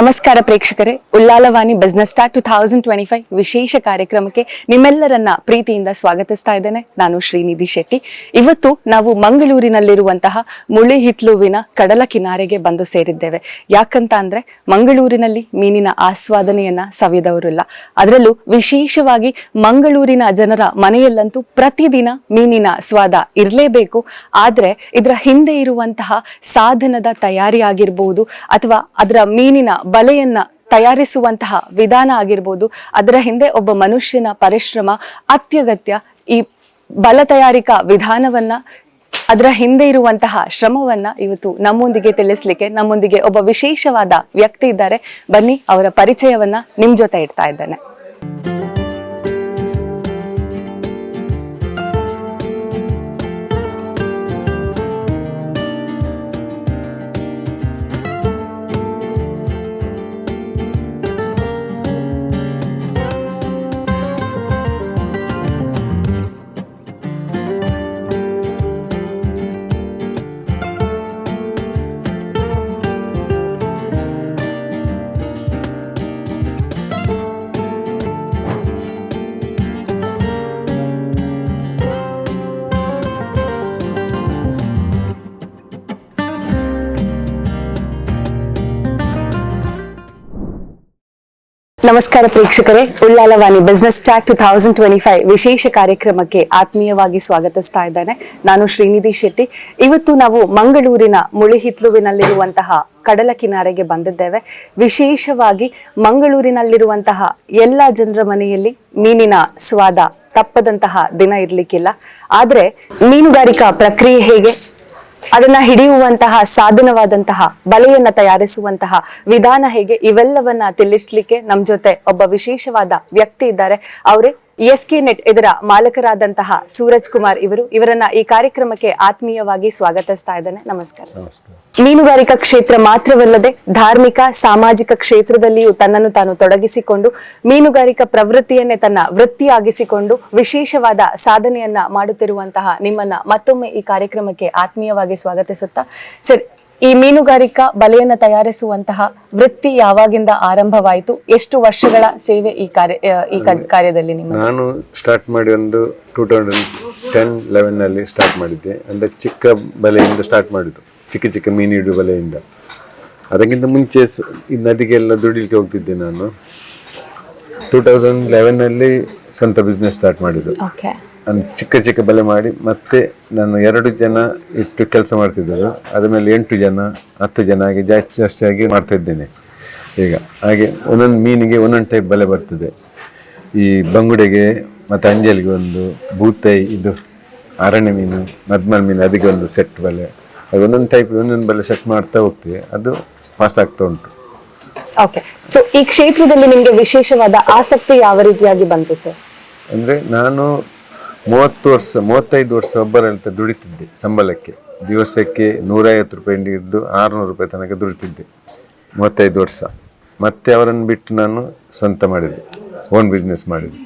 ನಮಸ್ಕಾರ ಪ್ರೇಕ್ಷಕರೇ. Ullalavani business star two thousand twenty five ವಿಶೇಷ ಕಾರ್ಯಕ್ರಮಕ್ಕೆ ನಿಮ್ಮೆಲ್ಲರನ್ನ ಪ್ರೀತಿಯಿಂದ ಸ್ವಾಗತಿಸ್ತಾ ಇದ್ದೇನೆ. ನಾನು ಶ್ರೀನಿಧಿ ಶೆಟ್ಟಿ. ಇವತ್ತು ನಾವು ಮಂಗಳೂರಿನಲ್ಲಿರುವಂತಹ ಮುಳಿಹಿತ್ಲುವಿನ ಕಡಲ ಕಿನಾರೆಗೆ ಬಂದು ಸೇರಿದ್ದೇವೆ. ಯಾಕಂತ ಅಂದ್ರೆ ಮಂಗಳೂರಿನಲ್ಲಿ ಮೀನಿನ ಆಸ್ವಾದನೆಯನ್ನ ಸವಿದವರಿಲ್ಲ. ಅದರಲ್ಲೂ ವಿಶೇಷವಾಗಿ ಮಂಗಳೂರಿನ ಜನರ ಮನೆಯಲ್ಲಂತೂ ಪ್ರತಿದಿನ ಮೀನಿನ ಸ್ವಾದ ಇರಲೇಬೇಕು. ಆದ್ರೆ ಇದರ ಹಿಂದೆ ಇರುವಂತಹ ಸಾಧನದ ತಯಾರಿ ಆಗಿರ್ಬಹುದು ಅಥವಾ ಅದರ ಮೀನಿನ ಬಲೆಯನ್ನ ತಯಾರಿಸುವಂತಹ ವಿಧಾನ ಆಗಿರ್ಬೋದು, ಅದರ ಹಿಂದೆ ಒಬ್ಬ ಮನುಷ್ಯನ ಪರಿಶ್ರಮ, ಅತ್ಯಗತ್ಯ ಈ ಬಲ ತಯಾರಿಕಾ ವಿಧಾನವನ್ನ, ಅದರ ಹಿಂದೆ ಇರುವಂತಹ ಶ್ರಮವನ್ನ ಇವತ್ತು ನಮ್ಮೊಂದಿಗೆ ತಿಳಿಸ್ಲಿಕ್ಕೆ, ನಮ್ಮೊಂದಿಗೆ ಒಬ್ಬ ವಿಶೇಷವಾದ ವ್ಯಕ್ತಿ ಇದ್ದಾರೆ. ಬನ್ನಿ, ಅವರ ಪರಿಚಯವನ್ನ ನಿಮ್ ಜೊತೆ ಇಡ್ತಾ ಇದ್ದೇನೆ. ನಮಸ್ಕಾರ ಪ್ರೇಕ್ಷಕರೇ. Ullalavani business talk two thousand twenty five ವಿಶೇಷ ಕಾರ್ಯಕ್ರಮಕ್ಕೆ ಆತ್ಮೀಯವಾಗಿ ಸ್ವಾಗತಿಸ್ತಾ ಇದ್ದೇನೆ. ನಾನು ಶ್ರೀನಿಧಿ ಶೆಟ್ಟಿ. ಇವತ್ತು ನಾವು ಮಂಗಳೂರಿನ ಮುಳಿಹಿತ್ಲುವಿನಲ್ಲಿರುವಂತಹ ಕಡಲ ಕಿನಾರೆಗೆ ಬಂದಿದ್ದೇವೆ. ವಿಶೇಷವಾಗಿ ಮಂಗಳೂರಿನಲ್ಲಿರುವಂತಹ ಎಲ್ಲ ಜನರ ಮನೆಯಲ್ಲಿ ಮೀನಿನ ಸ್ವಾದ ತಪ್ಪದಂತಹ ದಿನ ಇರಲಿಕ್ಕಿಲ್ಲ. ಆದರೆ ಮೀನುಗಾರಿಕಾ ಪ್ರಕ್ರಿಯೆ ಹೇಗೆ? ಅದನ್ನ ಹಿಡಿಯುವಂತಹ ಸಾಧನವಾದಂತಹ ಬಲೆಯನ್ನ ತಯಾರಿಸುವಂತಹ ವಿಧಾನ ಹೇಗೆ, ಇವೆಲ್ಲವನ್ನ ತಿಳಿಸ್ಲಿಕ್ಕೆ ನಮ್ ಜೊತೆ ಒಬ್ಬ ವಿಶೇಷವಾದ ವ್ಯಕ್ತಿ ಇದ್ದಾರೆ. ಅವರೇ ಎಸ್ ಕೆ ನೆಟ್ ಇದರ ಮಾಲಕರಾದಂತಹ ಸೂರಜ್ ಕುಮಾರ್ ಇವರು. ಇವರನ್ನ ಈ ಕಾರ್ಯಕ್ರಮಕ್ಕೆ ಆತ್ಮೀಯವಾಗಿ ಸ್ವಾಗತಿಸ್ತಾ ಇದ್ದಾನೆ. ನಮಸ್ಕಾರ. ಮೀನುಗಾರಿಕಾ ಕ್ಷೇತ್ರ ಮಾತ್ರವಲ್ಲದೆ ಧಾರ್ಮಿಕ ಸಾಮಾಜಿಕ ಕ್ಷೇತ್ರದಲ್ಲಿಯೂ ತನ್ನನ್ನು ತಾನು ತೊಡಗಿಸಿಕೊಂಡು ಮೀನುಗಾರಿಕಾ ಪ್ರವೃತ್ತಿಯನ್ನೇ ತನ್ನ ವೃತ್ತಿಯಾಗಿಸಿಕೊಂಡು ವಿಶೇಷವಾದ ಸಾಧನೆಯನ್ನ ಮಾಡುತ್ತಿರುವಂತಹ ನಿಮ್ಮನ್ನ ಮತ್ತೊಮ್ಮೆ ಈ ಕಾರ್ಯಕ್ರಮಕ್ಕೆ ಆತ್ಮೀಯವಾಗಿ ಸ್ವಾಗತಿಸುತ್ತಾ. ಸರ್ ಈ ಮೀನುಗಾರಿಕಾ ಬಲೆಯನ್ನು ತಯಾರಿಸುವಂತಹ ವೃತ್ತಿ ಯಾವಾಗಿಂದ ಆರಂಭವಾಯಿತು? ಎಷ್ಟು ವರ್ಷಗಳ ಸೇವೆ ಈ ಕಾರ್ಯ ಈ ಕಾರ್ಯದಲ್ಲಿ ನಿಮ್ಮ ನಾನು ಸ್ಟಾರ್ಟ್ ಮಾಡಿ ಒಂದು ಟೂ ತೌಸಂಡ್ ಟೆನ್ ಲೆವೆನ್ನಲ್ಲಿ ಸ್ಟಾರ್ಟ್ ಮಾಡಿದ್ದೆ. ಅಂದರೆ ಚಿಕ್ಕ ಬಲೆಯಿಂದ ಸ್ಟಾರ್ಟ್ ಮಾಡಿದ್ದು. ಚಿಕ್ಕ ಚಿಕ್ಕ ಮೀನು ಹಿಡಿಯುವ ಬಲೆಯಿಂದ. ಅದಕ್ಕಿಂತ ಮುಂಚೆ ಈ ನದಿಗೆಲ್ಲ ದುಡಿಲಿಕ್ಕೆ ಹೋಗ್ತಿದ್ದೆ ನಾನು. ಟೂ ತೌಸಂಡ್ ಲೆವೆನ್ನಲ್ಲಿ ಸ್ವಂತ ಬಿಸ್ನೆಸ್ ಸ್ಟಾರ್ಟ್ ಮಾಡಿದ್ದು. ಓಕೆ ನಾನು ಚಿಕ್ಕ ಚಿಕ್ಕ ಬಲೆ ಮಾಡಿ ಮತ್ತೆ ನಾನು ಎರಡು ಜನ ಇಟ್ಟು ಕೆಲಸ ಮಾಡ್ತಿದ್ದರು. ಅದ ಮೇಲೆ ಎಂಟು ಜನ ಹತ್ತು ಜನ ಹಾಗೆ ಜಾಸ್ತಿ ಜಾಸ್ತಿ ಆಗಿ ಮಾಡ್ತಾ ಇದ್ದೇನೆ. ಈಗ ಹಾಗೆ ಒಂದೊಂದು ಮೀನಿಗೆ ಒಂದೊಂದು ಟೈಪ್ ಬಲೆ ಬರ್ತದೆ. ಈ ಬಂಗುಡೆಗೆ ಮತ್ತು ಅಂಜಲಿಗೆ ಒಂದು ಬೂತೈ ಇದು ಅರಣ್ಯ ಮೀನು ಮದ್ಮಲ್ ಮೀನು ಅದಕ್ಕೆ ಒಂದು ಸೆಟ್ ಬಲೆ. ಅದು ಒಂದೊಂದು ಟೈಪ್ ಒಂದೊಂದು ಬಲೆ ಸೆಟ್ ಮಾಡ್ತಾ ಹೋಗ್ತೀವಿ ಅದು ಪಾಸ್ ಆಗ್ತಾ ಉಂಟು. ಓಕೆ ಸೊ ಈ ಕ್ಷೇತ್ರದಲ್ಲಿ ನಿಮಗೆ ವಿಶೇಷವಾದ ಆಸಕ್ತಿ ಯಾವ ರೀತಿಯಾಗಿ ಬಂತು ಸರ್ ಅಂದರೆ ನಾನು ಮೂವತ್ತು ವರ್ಷ, ಮೂವತ್ತೈದು ವರ್ಷ ಒಬ್ಬರ ಹತ್ರ ದುಡಿತಿದ್ದೆ ಸಂಬಳಕ್ಕೆ. ದಿವಸಕ್ಕೆ ನೂರೈವತ್ತು ರೂಪಾಯಿ ಹಿಡಿದು ಆರುನೂರು ರೂಪಾಯಿ ತನಕ ದುಡಿತಿದ್ದೆ ಮೂವತ್ತೈದು ವರ್ಷ. ಮತ್ತೆ ಅವರನ್ನು ಬಿಟ್ಟು ನಾನು ಸ್ವಂತ ಮಾಡಿದೆ ಓನ್ ಬಿಸ್ನೆಸ್ ಮಾಡಿದೆ.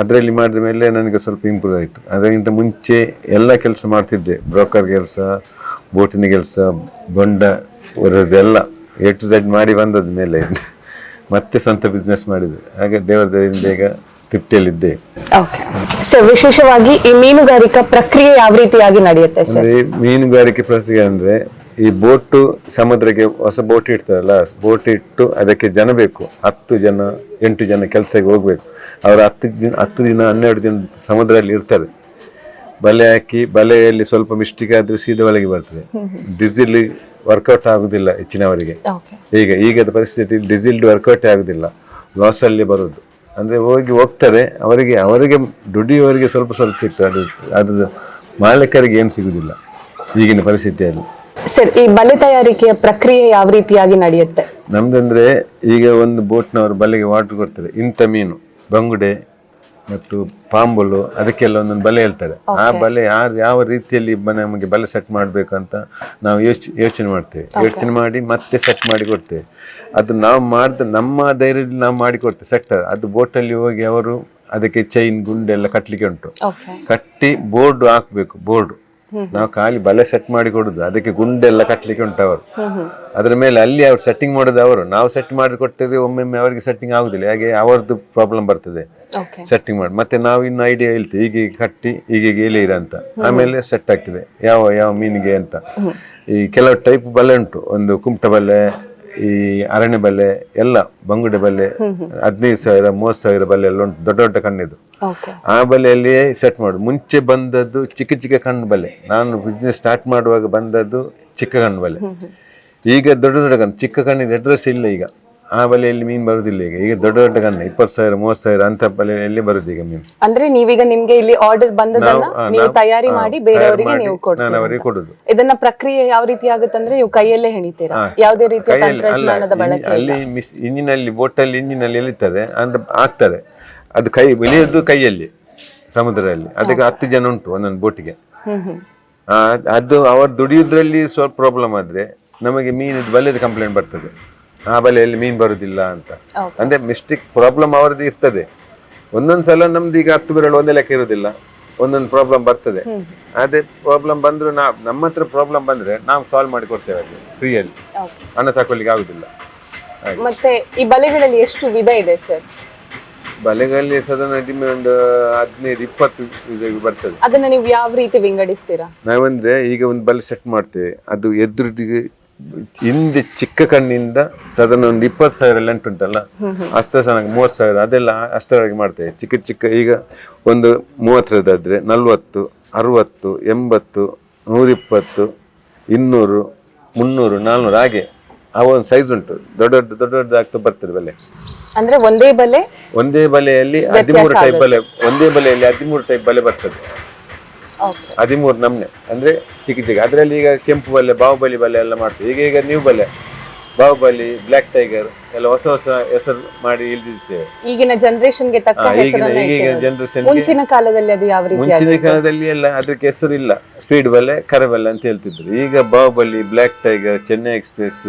ಅದರಲ್ಲಿ ಮಾಡಿದ ಮೇಲೆ ನನಗೆ ಸ್ವಲ್ಪ ಇಂಪ್ರೂವ್ ಆಯಿತು. ಅದಕ್ಕಿಂತ ಮುಂಚೆ ಎಲ್ಲ ಕೆಲಸ ಮಾಡ್ತಿದ್ದೆ ಬ್ರೋಕರ್ ಕೆಲಸ ಬೋಟಿನ ಕೆಲಸ, ಬೊಂಡ ಎಲ್ಲ ಎ ಟು ಝೆಡ್ ಮಾಡಿ ಬಂದದ ಮೇಲೆ. ಮತ್ತೆ ಸ್ವಂತ ಬಿಸ್ನೆಸ್ ಮಾಡಿದೆ. ಹಾಗೆ ದೇವರ ದೇವರಿಂದ ಈಗ ತೃಪ್ತಿಯಲ್ಲಿದ್ದೆ ಓಕೆ ಸೊ ವಿಶೇಷವಾಗಿ ಈ ಮೀನುಗಾರಿಕಾ ಪ್ರಕ್ರಿಯೆ ಯಾವ ರೀತಿಯಾಗಿ ನಡೆಯುತ್ತೆ ಸರ್ ಅಂದ್ರೆ ಮೀನುಗಾರಿಕೆ ಪ್ರಕ್ರಿಯೆ ಅಂದ್ರೆ ಈ ಬೋಟು ಸಮುದ್ರಕ್ಕೆ ಹೊಸ ಬೋಟ್ ಇಡ್ತಾರಲ್ಲ ಬೋಟ್ ಇಟ್ಟು ಅದಕ್ಕೆ ಜನ ಬೇಕು. ಹತ್ತು ಜನ ಎಂಟು ಜನ ಕೆಲಸಕ್ಕೆ ಹೋಗ್ಬೇಕು. ಅವರು ಹತ್ತು ದಿನ ಹತ್ತು ದಿನ ಹನ್ನೆರಡು ದಿನ ಸಮುದ್ರದಲ್ಲಿ ಇರ್ತಾರೆ. ಬಲೆ ಹಾಕಿ ಬಲೆಯಲ್ಲಿ ಸ್ವಲ್ಪ ಮಿಸ್ಟೇಕ್ ಆದ್ರೆ ಸೀದಾ ಒಳಗೆ ಬರ್ತದೆ. ಡಿಸಿಲ್ ವರ್ಕೌಟ್ ಆಗುದಿಲ್ಲ ಹೆಚ್ಚಿನವರಿಗೆ ಓಕೆ ಈಗ ಈಗದ ಪರಿಸ್ಥಿತಿ ಡೀಸೆಲ್ ವರ್ಕೌಟ್ ಆಗುದಿಲ್ಲ. ಲಾಸ್ ಅಲ್ಲಿ ಬರೋದು ಅಂದ್ರೆ ಹೋಗಿ ಹೋಗ್ತಾರೆ ಅವರಿಗೆ ಅವರಿಗೆ ದುಡಿಯುವವರಿಗೆ ಸ್ವಲ್ಪ ಸ್ವಲ್ಪ ಇತ್ತು. ಅದು ಅದು ಮಾಲೀಕರಿಗೆ ಏನು ಸಿಗುವುದಿಲ್ಲ ಈಗಿನ ಪರಿಸ್ಥಿತಿಯಲ್ಲಿ. ಸರ್ ಈ ಬಲೆ ತಯಾರಿಕೆಯ ಪ್ರಕ್ರಿಯೆ ಯಾವ ರೀತಿಯಾಗಿ ನಡೆಯುತ್ತೆ? ನಮ್ದಂದ್ರೆ ಈಗ ಒಂದು ಬೋಟ್ನವರು ಬಲೆಗೆ ವಾಟರ್ ಕೊಡ್ತಾರೆ. ಇಂಥ ಮೀನು ಬಂಗುಡೆ ಮತ್ತು ಪಾಂಬುಲು ಅದಕ್ಕೆಲ್ಲ ಒಂದೊಂದು ಬಲೆ ಹೇಳ್ತಾರೆ. ಆ ಬಲೆ ಯಾರು ಯಾವ ರೀತಿಯಲ್ಲಿ ನಮಗೆ ಬಲೆ ಸೆಟ್ ಮಾಡಬೇಕು ಅಂತ ನಾವು ಯೋಚನೆ ಯೋಚನೆ ಮಾಡ್ತೇವೆ. ಯೋಚನೆ ಮಾಡಿ ಮತ್ತೆ ಸೆಟ್ ಮಾಡಿ ಕೊಡ್ತೇವೆ. ಅದು ನಾವು ಮಾಡಿದ ನಮ್ಮ ಧೈರ್ಯದಲ್ಲಿ ನಾವು ಮಾಡಿ ಕೊಡ್ತೇವೆ ಸೆಟ್ ಅದು ಬೋಟಲ್ಲಿ ಹೋಗಿ ಅವರು ಅದಕ್ಕೆ ಚೈನ್ ಗುಂಡೆಲ್ಲ ಕಟ್ಟಲಿಕ್ಕೆ ಉಂಟು. ಕಟ್ಟಿ ಬೋರ್ಡ್ ಹಾಕಬೇಕು ಬೋರ್ಡ್ ನಾವು ಖಾಲಿ ಬಲೆ ಸೆಟ್ ಮಾಡಿ ಕೊಡುದು. ಅದಕ್ಕೆ ಗುಂಡೆಲ್ಲ ಕಟ್ಲಿಕ್ಕೆ ಉಂಟು ಅವರು. ಅದ್ರ ಮೇಲೆ ಅಲ್ಲಿ ಅವ್ರು ಸೆಟ್ಟಿಂಗ್ ಮಾಡೋದು ಅವರು. ನಾವು ಸೆಟ್ ಮಾಡಿ ಕೊಟ್ಟಿದ್ರೆ ಒಮ್ಮೊಮ್ಮೆ ಅವರಿಗೆ ಸೆಟ್ಟಿಂಗ್ ಆಗುದಿಲ್ಲ. ಹಾಗೆ ಅವರದ್ದು ಪ್ರಾಬ್ಲಮ್ ಬರ್ತದೆ. ಸೆಟ್ಟಿಂಗ್ ಮಾಡಿ. ಮತ್ತೆ ನಾವು ಇನ್ನು ಐಡಿಯಾ ಹೇಳ್ತೀವಿ. ಈಗ ಕಟ್ಟಿ ಹೀಗೆ ಇರ ಅಂತ. ಆಮೇಲೆ ಸೆಟ್ ಆಗ್ತದೆ. ಯಾವ ಯಾವ ಮೀನಿಗೆ ಅಂತ. ಈ ಕೆಲವು ಟೈಪ್ ಬಲೆ ಉಂಟು. ಒಂದು ಕುಮಟ ಬಲೆ ಈ ಅರಣ್ಯ ಬಲೆ ಎಲ್ಲ ಬಂಗುಡೆ ಬಲೆ ಹದಿನೈದು ಸಾವಿರ ಮೂವತ್ತು ಸಾವಿರ ಬಲೆ ಎಲ್ಲ ಉಂಟು. ದೊಡ್ಡ ದೊಡ್ಡ ಕಣ್ಣಿದು. ಆ ಬಲೆಯಲ್ಲಿ ಸೆಟ್ ಮಾಡು ಮುಂಚೆ ಬಂದದ್ದು ಚಿಕ್ಕ ಚಿಕ್ಕ ಕಣ್ಣು ಬಲೆ. ನಾನು ಬಿಸ್ನೆಸ್ ಸ್ಟಾರ್ಟ್ ಮಾಡುವಾಗ ಬಂದದ್ದು ಚಿಕ್ಕ ಕಣ್ಣು ಬಲೆ. ಈಗ ದೊಡ್ಡ ದೊಡ್ಡ ಕಣ್ಣು. ಚಿಕ್ಕ ಕಣ್ಣಿನ ಅಡ್ರೆಸ್ ಇಲ್ಲ ಈಗ. ಆ ಬಲೆಯಲ್ಲಿ ಮೀನು ಬರುದಿಲ್ಲ ಈಗ. ಈಗ ದೊಡ್ಡ ದೊಡ್ಡ ಗನ್ನ ಇಪ್ಪತ್ತು ಸಾವಿರ ಮೂವತ್ತು ಸಾವಿರ ಅಂತ ಬಲೆಯಲ್ಲಿ ಬರುದು ಈಗ ಮೀನು. ಅಂದ್ರೆ ನೀವೀಗ ನಿಮ್ಗೆ ಇಲ್ಲಿ ಆರ್ಡರ್ ಬಂದದನ್ನ ನಾವು- ಆ, ನೀವು ನಾವು- ತಯಾರಿ ಮಾಡಿ ತಯಾರಿ ಬೇರೆಯವರಿಗೆ ಮಾಡಿ ನೀವು ನಾನು ಕೊಡ್ತೀರಾ ಅವರಿಗೆ ಕೊಡುದು. ಇದನ್ನ ಪ್ರಕ್ರಿಯೆ ಯಾವ ರೀತಿ ಆಗುತ್ತಂದ್ರೆ ನೀವು ಕೈಯಲ್ಲೇ ಹೆಣಿತೀರಾ? ಯಾವುದೇ ರೀತಿಯ ಕೈಯಲ್ಲಿ ಅಲ್ಲ ತಂತ್ರಜ್ಞಾನದ ಇನ್- ಬಳಕೆ ಅಲ್ಲಿ ಮಿಸ್ ಇಂಜಿನಲ್ಲಿ ಬೋಟಲ್ಲಿ ಇಂಜಿನಲ್ಲಿ ಎಳಿತಾರೆ ಅಂದ್ರೆ ಆಗ್ತಾರೆ ಅದು ಕೈ ಬೆಳೆಯೋದು ಕೈಯಲ್ಲಿ ಸಮುದ್ರದಲ್ಲಿ. ಅದಕ್ಕೆ ಹತ್ತು ಜನ ಉಂಟು ಒಂದೊಂದು ಬೋಟಿಗೆ. ಹ್ಮ್ ಹ್ಮ್. ಅದು ಅವ್ರು ದುಡಿಯುದ್ರಲ್ಲಿ ಸ್ವಲ್ಪ ಪ್ರಾಬ್ಲಮ್ ಆದ್ರೆ ನಮಗೆ ಮೀನಿದು ಬಲೆದು ಕಂಪ್ಲೇಂಟ್ ಬರ್ತದೆ. ಆ ಬಲೆಯಲ್ಲಿ ಮೀನ್ ಬರುದಿಲ್ಲ ಅಂತ. ಅಂದ್ರೆ ಮಿಸ್ಟೇಕ್ ಪ್ರಾಬ್ಲಮ್ ಅವರದ್ದು ಇರ್ತದೆ. ಒಂದೊಂದ್ ಸಲ ನಮ್ದು ಈಗ ಹತ್ತು ಬೆರಳು ಒಂದೇ ಲೆಕ್ಕ ಇರುದಿಲ್ಲ. ಒಂದೊಂದು ಪ್ರಾಬ್ಲಮ್ ಬರ್ತದೆ. ಅದೇ ಪ್ರಾಬ್ಲಮ್ ಬಂದ್ರು ನಾ ನಮ್ಮ ಹತ್ರ ಪ್ರಾಬ್ಲಮ್ ಬಂದ್ರೆ ನಾವು ಸಾಲ್ವ್ ಮಾಡಿ ಕೊಡ್ತೇವೆ ಅದು ಫ್ರೀಯಲ್ಲಿ. ಹಣ ತಕೊಳ್ಳಿಕ್ಕೆ ಆಗುದಿಲ್ಲ. ಮತ್ತೆ ಈ ಬಲೆಗಳಲ್ಲಿ ಎಷ್ಟು ವಿಧ ಇದೆ ಸರ್? ಬಲೆಗಳಲ್ಲಿ ಸಾಧಾರಣ ಒಂದು ಹದಿನೈದು ಇಪ್ಪತ್ತು ಇದು ಬರ್ತದೆ. ಅದನ್ನ ನೀವು ಯಾವ ರೀತಿ ವಿಂಗಡಿಸ್ತೀರಾ? ನಾವಂದ್ರೆ ಈಗ ಒಂದು ಬಲೆ ಸೆಟ್ ಮಾಡ್ತೇವೆ. ಅದು ಎದುರಿಗೆ ಹಿಂದೆ ಚಿಕ್ಕ ಕಣ್ಣಿಂದ ಸಾಧಾರಣ ಒಂದು ಇಪ್ಪತ್ತು ಸಾವಿರ ಲೆಂಟ್ ಉಂಟಲ್ಲ? ಅಷ್ಟ ಚೆನ್ನಾಗಿ ಮೂವತ್ತು ಸಾವಿರ ಅದೆಲ್ಲ ಅಷ್ಟರವರೆಗೆ ಮಾಡ್ತೇವೆ ಚಿಕ್ಕ ಚಿಕ್ಕ ಈಗ ಒಂದು ಮೂವತ್ತರದಾದರೆ ನಲ್ವತ್ತು ಅರವತ್ತು ಎಂಬತ್ತು ನೂರಿಪ್ಪತ್ತು ಇನ್ನೂರು ಮುನ್ನೂರು ನಾಲ್ನೂರು ಹಾಗೆ. ಆ ಒಂದು ಸೈಜ್ ಉಂಟು. ದೊಡ್ಡ ದೊಡ್ಡ ದೊಡ್ಡ ಆಗ್ತಾ ಬರ್ತದೆ ಬಲೆ. ಅಂದ್ರೆ ಒಂದೇ ಬಲೆ ಒಂದೇ ಬಲೆಯಲ್ಲಿ ಹದಿಮೂರು ಟೈಪ್ ಬಲೆ ಒಂದೇ ಬಲೆಯಲ್ಲಿ ಹದಿಮೂರು ಟೈಪ್ ಬಲೆ ಬರ್ತದೆ. ಹದಿಮೂರು ನಮ್ನೆ. ಅಂದ್ರೆ ಚಿಕ್ಕ ಚಿಕ್ಕ ಅದರಲ್ಲಿ ಈಗ ಕೆಂಪು ಬಲೆ ಬಾಹುಬಲಿ ಬಲೆ ಎಲ್ಲ ಮಾಡ್ತೀವಿ. ಈಗ ಈಗ ನ್ಯೂ ಬಲೆ. ಬಾಹುಬಲಿ ಬ್ಲಾಕ್ ಟೈಗರ್ ಎಲ್ಲ ಹೊಸ ಹೊಸ ಹೆಸರು ಮಾಡಿ ಇಳಿದಿದ್ದೇವೆ ಈಗಿನ ಜನರೇಷನ್ಗೆ ತಕ್ಕ ಈಗಿನ ಈಗಿನ. ಜನರೇಷನ್ ಮುಂಚಿನ ಕಾಲದಲ್ಲಿ ಅದು ಯಾವ ರೀತಿ ಮುಂಚಿನ ಕಾಲದಲ್ಲಿ ಎಲ್ಲ ಅದಕ್ಕೆ ಹೆಸರಿಲ್ಲ. ಸ್ಪೀಡ್ ಬಲೆ ಕರೆ ಬಲೆ ಅಂತ ಹೇಳ್ತಿದ್ರು. ಈಗ Baahubali Black Tiger Chennai Express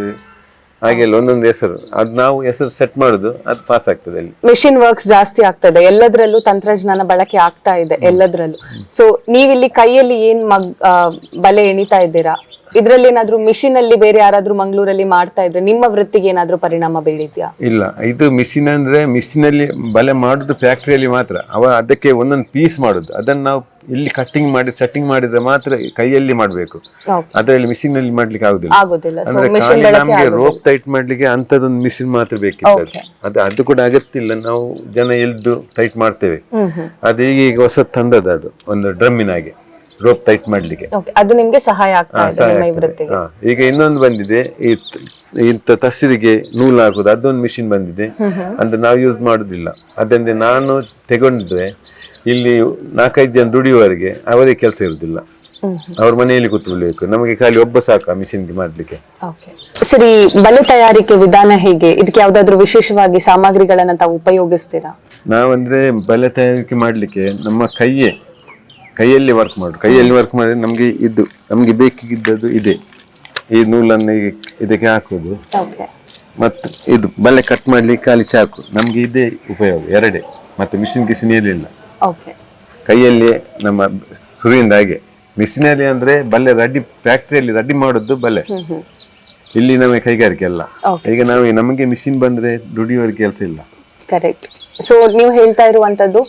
ಹಾಗೆಲ್ಲ ಒಂದೊಂದು ಹೆಸರು. ಅದು ನಾವು ಹೆಸರು ಸೆಟ್ ಮಾಡುದು, ಅದು ಪಾಸ್ ಆಗ್ತದೆ ಅಲ್ಲಿ. ಮೆಷಿನ್ ವರ್ಕ್ಸ್ ಜಾಸ್ತಿ ಆಗ್ತದೆ ಎಲ್ಲದರಲ್ಲೂ ತಂತ್ರಜ್ಞಾನ ಬಳಕೆ ಆಗ್ತಾ ಇದೆ, ಎಲ್ಲದರಲ್ಲೂ. ಸೊ ನೀವಿಲ್ಲಿ ಕೈಯಲ್ಲಿ ಏನ್ ಮಗ್ ಬಲೆ ಎಣಿತಾ ಇದ್ದೀರಾ? ಇದ್ರಲ್ಲಿ ಏನಾದ್ರೂ ಮಿಷಿನ್ ಅಲ್ಲಿ ಬೇರೆ ಯಾರಾದ್ರೂ ಮಂಗಳೂರಲ್ಲಿ ಮಾಡ್ತಾ ಇದ್ರೆ ನಿಮ್ಮ ವೃತ್ತಿಗೆ ಏನಾದ್ರೂ ಪರಿಣಾಮ ಬೀಳಿದ್ಯಾ? ಇಲ್ಲ ಇದು ಮಿಷಿನ್ ಅಂದ್ರೆ ಮಿಷಿನ್ ಅಲ್ಲಿ ಬಲೆ ಮಾಡುದು ಫ್ಯಾಕ್ಟ್ರಿಯಲ್ಲಿ ಮಾತ್ರ. ಅವ ಅದಕ್ಕೆ ಒಂದೊಂದು ಪೀಸ್ ಮಾಡುದು. ಅದನ್ನ ನಾವು ಇಲ್ಲಿ ಕಟ್ಟಿಂಗ್ ಮಾಡಿ ಸೆಟ್ಟಿಂಗ್ ಮಾಡಿದ್ರೆ ಮಾತ್ರ ಕೈಯಲ್ಲಿ ಮಾಡಬೇಕು. ಅದರಲ್ಲಿ ಮಿಷಿನ್ ಅಲ್ಲಿ ಮಾಡ್ಲಿಕ್ಕೆ ಆಗುದಿಲ್ಲ. ಆಗುದಿಲ್ಲ. ಸೊ ಅಂದ್ರೆ ಮಿಷಿನ್ ಖಾಲಿ ಬಳಕೆ ನಮ್ಗೆ ಆಗುದಿಲ್ಲ. ರೋಪ್ ಟೈಟ್ ಮಾಡ್ಲಿಕ್ಕೆ ಅಂತದೊಂದು ಮಿಷಿನ್ ಮಾತ್ರ ಬೇಕಿತ್ತು ಅದು. ಅದು ಕೂಡ ಅಗತ್ಯ ಇಲ್ಲ ನಾವು ಜನ ಎಲ್ದು ಟೈಟ್ ಮಾಡ್ತೇವೆ. ಹ್ಮ್ ಹ್ಮ್. ಅದು ಈಗ ಈಗ ಹೊಸ ತಂದದ್ದು ಅದು ಒಂದು ಡ್ರಮ್ಮಿನ ಹಾಗೆ ರೋಪ್ ಟೈಟ್ ಮಾಡ್ಲಿಕ್ಕೆ. ಅದು ನಿಮ್ಗೆ ಸಹಾಯ ಆಗ್ತಾ ಇದೆ ನಿಮ್ಮ ಹಾ, ಈಗ ಇನ್ನೊಂದು ಬಂದಿದೆ ಇಂಥ ತಸಿರಿಗೆ ನೂಲು ಹಾಕುದು ಅದೊಂದು ಮಿಷಿನ್ ಬಂದಿದೆ. ಅಂದ್ರೆ ನಾವು ಯೂಸ್ ಮಾಡುದಿಲ್ಲ. ಅದಂದ್ರೆ ನಾನು ತಗೊಂಡ್ರೆ ಇಲ್ಲಿ ನಾಲ್ಕೈದು ಜನ ದುಡಿಯುವವರಿಗೆ ಅವರೇ ಕೆಲಸ ಇರುವುದಿಲ್ಲ ಅವ್ರ ಮನೆಯಲ್ಲಿ ಕೂತ್ಕೊಳ್ಬೇಕು ನಮಗೆ ಖಾಲಿ ಒಬ್ಬ ಸಾಕು ಆ ಮಿಷಿನ್ಗೆ ಮಾಡ್ಲಿಕ್ಕೆ. ಸರಿ ಬಲೆ ತಯಾರಿಕೆ ವಿಧಾನ ಹೇಗೆ? ಇದಕ್ಕೆ ಯಾವ್ದಾದ್ರು ವಿಶೇಷವಾಗಿ ಸಾಮಗ್ರಿಗಳನ್ನ ತಾವು ಉಪಯೋಗಿಸ್ತೀರಾ? ನಾವಂದ್ರೆ ಬಲೆ ತಯಾರಿಕೆ ಮಾಡ್ಲಿಕ್ಕೆ ನಮ್ಮ ಕೈಯೇ ಕೈಯಲ್ಲಿ ವರ್ಕ್ ಮಾಡು. ಕೈಯಲ್ಲಿ ವರ್ಕ್ ಮಾಡಿ ನಮಗೆ ಇದು ನಮಗೆ ಬೇಕಿದ್ದದ್ದು ಇದೆ. ಈ ನೂಲನ್ನು ಇದಕ್ಕೆ ಹಾಕುದು. ಓಕೆ ಮತ್ತು ಇದು ಬಲೆ ಕಟ್ ಮಾಡಲಿ ಖಾಲಿ ಸಾಕು ನಮಗೆ ಇದೇ ಉಪಯೋಗ ಎರಡೇ. ಮತ್ತೆ ಮಿಷಿನ್ ಗಿಸಿನ್ ಏನಿಲ್ಲ ಓಕೆ ಕೈಯಲ್ಲಿ ನಮ್ಮ ಸುರಿಯಿಂದ ಹಾಗೆ. ಮಿಷಿನಲ್ಲಿ ಅಂದ್ರೆ ಬಲೆ ರೆಡಿ ಫ್ಯಾಕ್ಟ್ರಿಯಲ್ಲಿ ರೆಡಿ ಮಾಡೋದು ಬಲೆ. ಇಲ್ಲಿ ನಮಗೆ ಕೈಗಾರಿಕೆ ಅಲ್ಲ. Okay. ಈಗ ನಾವು ನಮಗೆ ಮಿಷಿನ್ ಬಂದ್ರೆ ದುಡಿಯುವ ಕೆಲಸ ಇಲ್ಲ. ಕರೆಕ್ಟ್ ಸೊ ನೀವು ಹೇಳ್ತಾ ಇರುವಂತದ್ದು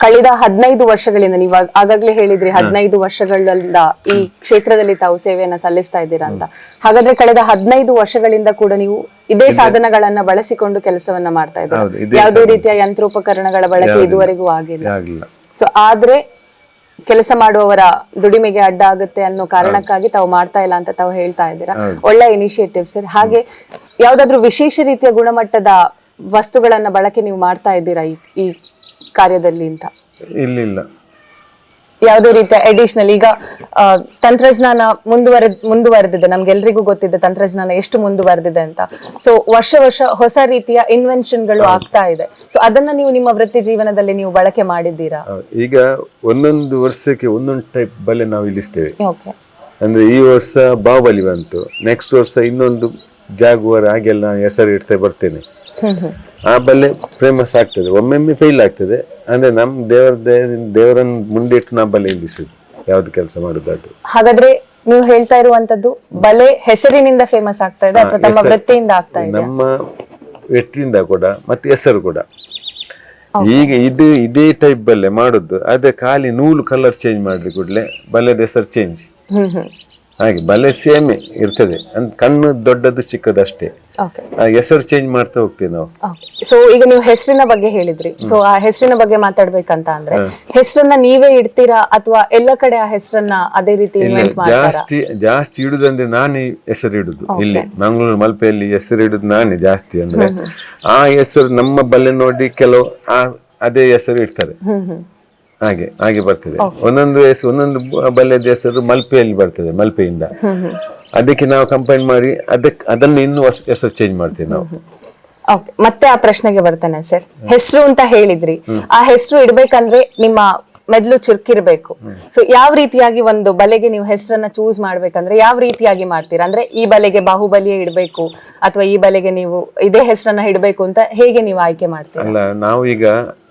ಕಳೆದ ಹದಿನೈದು ವರ್ಷಗಳಿಂದ ನೀವು ಆಗ್- ಆಗಾಗ್ಲೇ ಹೇಳಿದ್ರಿ ಹದಿನೈದು ವರ್ಷಗಳಿಂದ ಈ ಕ್ಷೇತ್ರದಲ್ಲಿ ತಾವು ಸೇವೆಯನ್ನ ಸಲ್ಲಿಸ್ತಾ ಇದ್ದೀರಾ ಅಂತ. ಹಾಗಾದ್ರೆ ಕಳೆದ ಹದಿನೈದು ವರ್ಷಗಳಿಂದ ಕೂಡ ನೀವು ಇದೇ ಸಾಧನಗಳನ್ನ ಬಳಸಿಕೊಂಡು ಕೆಲಸವನ್ನ ಮಾಡ್ತಾ ಇದ್ದೀರಾ? ಯಾವುದೇ ರೀತಿಯ ಯಂತ್ರೋಪಕರಣಗಳ ಬಳಕೆ ಇದುವರೆಗೂ ಆಗಿಲ್ಲ. ಸೊ ಆದ್ರೆ ಕೆಲಸ ಮಾಡುವವರ ದುಡಿಮೆಗೆ ಅಡ್ಡ ಆಗುತ್ತೆ ಅನ್ನೋ ಕಾರಣಕ್ಕಾಗಿ ತಾವು ಮಾಡ್ತಾ ಇಲ್ಲ ಅಂತ ತಾವು ಹೇಳ್ತಾ ಇದ್ದೀರಾ? ಒಳ್ಳೆ ಇನಿಷಿಯೇಟಿವ್ ಸರ್ ಹಾಗೆ ಯಾವ್ದಾದ್ರು ವಿಶೇಷ ರೀತಿಯ ಗುಣಮಟ್ಟದ ವಸ್ತುಗಳನ್ನ ಬಳಕೆ ನೀವು ಮಾಡ್ತಾ ಇದ್ದೀರಾ ಈ ಈ ಕಾರ್ಯದಲ್ಲಿ ಅಂತ? ಇಲ್ಲಿಲ್ಲ. ಇಲ್ಲ ಯಾವುದೇ ರೀತಿಯ ಅಡಿಷನಲ್ ಈಗ ಆ, ತಂತ್ರಜ್ಞಾನ ಮುಂದುವರೆದ ಮುಂದುವರೆದಿದೆ. ನಮ್ಗೆಲ್ರಿಗೂ ಗೊತ್ತಿದೆ ತಂತ್ರಜ್ಞಾನ ಎಷ್ಟು ಮುಂದುವರೆದಿದೆ ಅಂತ. ಸೊ ವರ್ಷ ವರ್ಷ ಹೊಸ ರೀತಿಯ ಇನ್ವೆನ್ಷನ್ಗಳು ಆಗ್ತಾ ಇದೆ. ಸೊ ಅದನ್ನ ನೀವು ನಿಮ್ಮ ವೃತ್ತಿ ಜೀವನದಲ್ಲಿ ನೀವು ಬಳಕೆ ಮಾಡಿದ್ದೀರಾ? ಹೌದು. ಈಗ ಒಂದೊಂದು ವರ್ಷಕ್ಕೆ ಒಂದೊಂದು ಟೈಪ್ ಬಲೆ ನಾವು ಇಳಿಸ್ತೇವೆ. ಓಕೆ ಅಂದ್ರೆ ಈ ವರ್ಷ ಬಾಹುಬಲಿ ಬಂತು. ನೆಕ್ಸ್ಟ್ ವರ್ಷ ಇನ್ನೊಂದು ಜಾಗುವಾರ ಹಾಗೆಲ್ಲ ಹೆಸರು ಇಡ್ತಾ ಬರ್ತೇನೆ. ಹ್ಮ್ ಹ್ಮ್. ಆ ಬಲೆ ಫೇಮಸ್ ಆಗ್ತದೆ. ಒಮ್ಮೊಮ್ಮೆ ಫೇಲ್ ಆಗ್ತದೆ. ಅಂದ್ರೆ ನಮ್ ದೇವರ ದೇವರನ್ನು ಮುಂದಿಟ್ಟು ನಾ ಬಲೆ ಇಳಿಸುದು ಯಾವ್ದು ಕೆಲಸ ಮಾಡುದಾದ್ರು. ಹಾಗಾದ್ರೆ ನೀವು ಹೇಳ್ತಾ ಇರುವಂತದ್ದು ಬಲೆ ಹೆಸರಿನಿಂದ ಫೇಮಸ್ ಆಗ್ತಾ ಇದೆ ಅಥವಾ ತಮ್ಮ ವೃತ್ತಿಯಿಂದ ಆಗ್ತಾ ಇದೆ ನಮ್ಮ ವ್ಯಕ್ತಿಯಿಂದ ಕೂಡ ಮತ್ತೆ ಹೆಸರು ಕೂಡ. ಈಗ ಇದು ಇದೇ ಟೈಪ್ ಬಲ್ಲೆ ಮಾಡುದು. ಅದೇ ಖಾಲಿ ನೂಲು ಕಲರ್ ಚೇಂಜ್ ಮಾಡಿದ್ರೆ ಕೂಡಲೇ ಬಲೆದ ಹೆಸರು ಚೇಂಜ್ ಹ್ಮ್ ಹ್ಮ್. ಹಾಗೆ ಬಲೆ ಸೇಮೆ ಇರ್ತದೆ. ಅಂತ ಕಣ್ಣು ದೊಡ್ಡದು ಚಿಕ್ಕದಷ್ಟೇ. ಓಕೆ ಹೆಸರು ಚೇಂಜ್ ಮಾಡ್ತಾ ಹೋಗ್ತೀವಿ ನಾವು. ಸೊ ಈಗ ನೀವು ಹೆಸರಿನ ಬಗ್ಗೆ ಹೇಳಿದ್ರಿ. ಸೊ ಆ ಹೆಸರಿನ ಬಗ್ಗೆ ಮಾತಾಡ್ಬೇಕಂತ ಅಂದ್ರೆ ಹೆಸರನ್ನ ನೀವೇ ಇಡ್ತೀರಾ ಅಥವಾ ಎಲ್ಲ ಕಡೆ ಆ ಹೆಸರನ್ನ ಅದೇ ರೀತಿ ಮಾಡ್ತಾರಾ? ಜಾಸ್ತಿ ಜಾಸ್ತಿ ಇಡುದಂದ್ರೆ ನಾನೇ ಹೆಸರು ಇಡುದು. ಇಲ್ಲಿ ಮಂಗಳೂರು ಮಲ್ಪೆಯಲ್ಲಿ ಹೆಸರು ಇಡುದು ನಾನೇ ಜಾಸ್ತಿ ಅಂದ್ರೆ ಆ ಹೆಸರು ನಮ್ಮ ಬಲ್ಲೆ ನೋಡಿ ಕೆಲವು ಆ ಅದೇ ಹೆಸರು ಇಡ್ತಾರೆ. ಹ್ಮ್ ಹ್ಮ್. ಹಾಗೆ ಹಾಗೆ ಬರ್ತದೆ. ಒಂದೊಂದು ಹೆಸರು ಒಂದೊಂದು ಬಲ್ಯ ಬಲ್ಯದ ಹೆಸರು ಮಲ್ಪೆಯಲ್ಲಿ ಬರ್ತದೆ ಮಲ್ಪೆಯಿಂದ. ಅದಕ್ಕೆ ನಾವು ಕಂಪೈನ್ ಮಾಡಿ ಅದಕ್ಕೆ ಅದನ್ನು ಇನ್ನೂ ಹೊಸ ಹೆಸರು ಚೇಂಜ್ ಮಾಡ್ತೀವಿ ನಾವು. ಮತ್ತೆ ಆ ಪ್ರಶ್ನೆಗೆ ಬರ್ತೇನೆ ಸರ್. ಹೆಸರು ಅಂತ ಹೇಳಿದ್ರಿ. ಆ ಹೆಸರು ಇಡ್ಬೇಕಂದ್ರೆ ನಿಮ್ಮ ಮೆದ್ಲು ಚುರುಕಿರ್ಬೇಕು. ಸೊ ಯಾವ ರೀತಿಯಾಗಿ ಒಂದು ಬಲೆಗೆ ನೀವು ಹೆಸರನ್ನ ಚೂಸ್ ಮಾಡ್ಬೇಕಂದ್ರೆ ಯಾವ ರೀತಿಯಾಗಿ ಮಾಡ್ತೀರಾ? ಅಂದ್ರೆ ಈ ಬಲೆಗೆ ಬಾಹುಬಲಿಯೇ ಇಡಬೇಕು ಅಥವಾ ಈ ಬಲೆಗೆ ನೀವು ಇದೇ ಹೆಸರನ್ನ ಇಡಬೇಕು ಅಂತ ಹೇಗೆ ನೀವು ಆಯ್ಕೆ ಮಾಡ್ತೀರಾ? ಅಲ್ಲ ನಾವು ಈಗ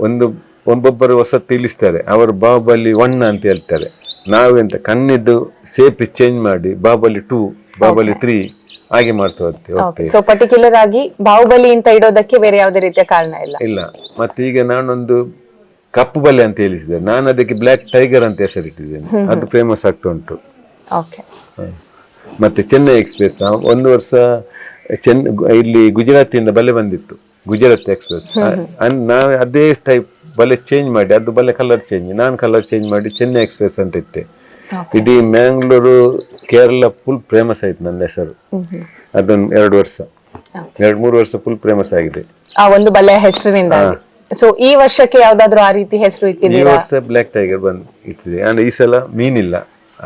ಒಂದು ಒಬ್ಬೊಬ್ಬರು ಹೊಸ ತಿಳಿಸ್ತಾರೆ. ಅವರು ಬಾಹುಬಲಿ ಒನ್ ಅಂತ ಹೇಳ್ತಾರೆ. ನಾವೆಂತ ಕಣ್ಣಿದ್ದು ಸೇಪ್ ಚೇಂಜ್ ಮಾಡಿ ಬಾಹುಬಲಿ ಟೂ ಬಾಬಲಿ ತ್ರೀ ಹಾಗೆ ಮಾಡ್ತಾ ಹೋಗ್ತೀವಿ ಸೊ ಪರ್ಟಿಕ್ಯುಲರ್ ಆಗಿ ಬಾಹುಬಲಿ ಅಂತ ಇಡೋದಕ್ಕೆ ಬೇರೆ ಯಾವುದೇ ರೀತಿಯ ಕಾರಣ ಇಲ್ಲ. ಇಲ್ಲ. ಮತ್ತೆ ಈಗ ನಾನೊಂದು ಕಪ್ಪು ಬಲೆ ಅಂತ ಹೇಳಿಸಿದೆ. ನಾನು ಅದಕ್ಕೆ ಬ್ಲ್ಯಾಕ್ ಟೈಗರ್ ಅಂತ ಹೆಸರಿಟ್ಟಿದ್ದೇನೆ. ಅದು ಫೇಮಸ್ ಆಗ್ತಾ ಉಂಟು. ಓಕೆ ಮತ್ತೆ ಚೆನ್ನೈ ಎಕ್ಸ್ಪ್ರೆಸ್ ಒಂದು ವರ್ಷ ಚೆನ್ನ ಇಲ್ಲಿ ಗುಜರಾತಿಯಿಂದ ಬಲೆ ಬಂದಿತ್ತು. ಗುಜರಾತ್ ಎಕ್ಸ್ಪ್ರೆಸ್ ನಾವು ಅದೇ ಟೈಪ್ ಬಲೆ ಚೇಂಜ್ ಮಾಡಿ ಅದು ಬಲೆ ಕಲರ್ ಚೇಂಜ್ ನಾನು ಕಲರ್ ಚೇಂಜ್ ಮಾಡಿ ಚೆನ್ನೈ ಎಕ್ಸ್ಪ್ರೆಸ್ ಅಂತ ಇಟ್ಟೆ. ಇಡೀ ಮ್ಯಾಂಗ್ಳೂರು ಕೇರಳ ಫುಲ್ ಫೇಮಸ್ ಆಯ್ತು ನನ್ನ ಹೆಸರು. ಅದೊಂದು ಎರಡು ವರ್ಷ. ಎರಡು ಮೂರು ವರ್ಷ ಫುಲ್ ಫೇಮಸ್ ಆಗಿದೆ. ಆ ಒಂದು ಬಲೆ ಹೆಸರಿನಿಂದ? ಸೊ ಈ ವರ್ಷಕ್ಕೆ ಯಾವ್ದಾದ್ರು ಆ ರೀತಿ ಹೆಸರು ಈ ಇಟ್ಟಿದ್ದೀರಾ ವರ್ಷ ಬ್ಲ್ಯಾಕ್ ಟೈಗರ್ ಬಂದು ಇಟ್ಟಿದೆ. ಅಂದ್ರೆ ಈ ಸಲ ಮೀನಿಲ್ಲ.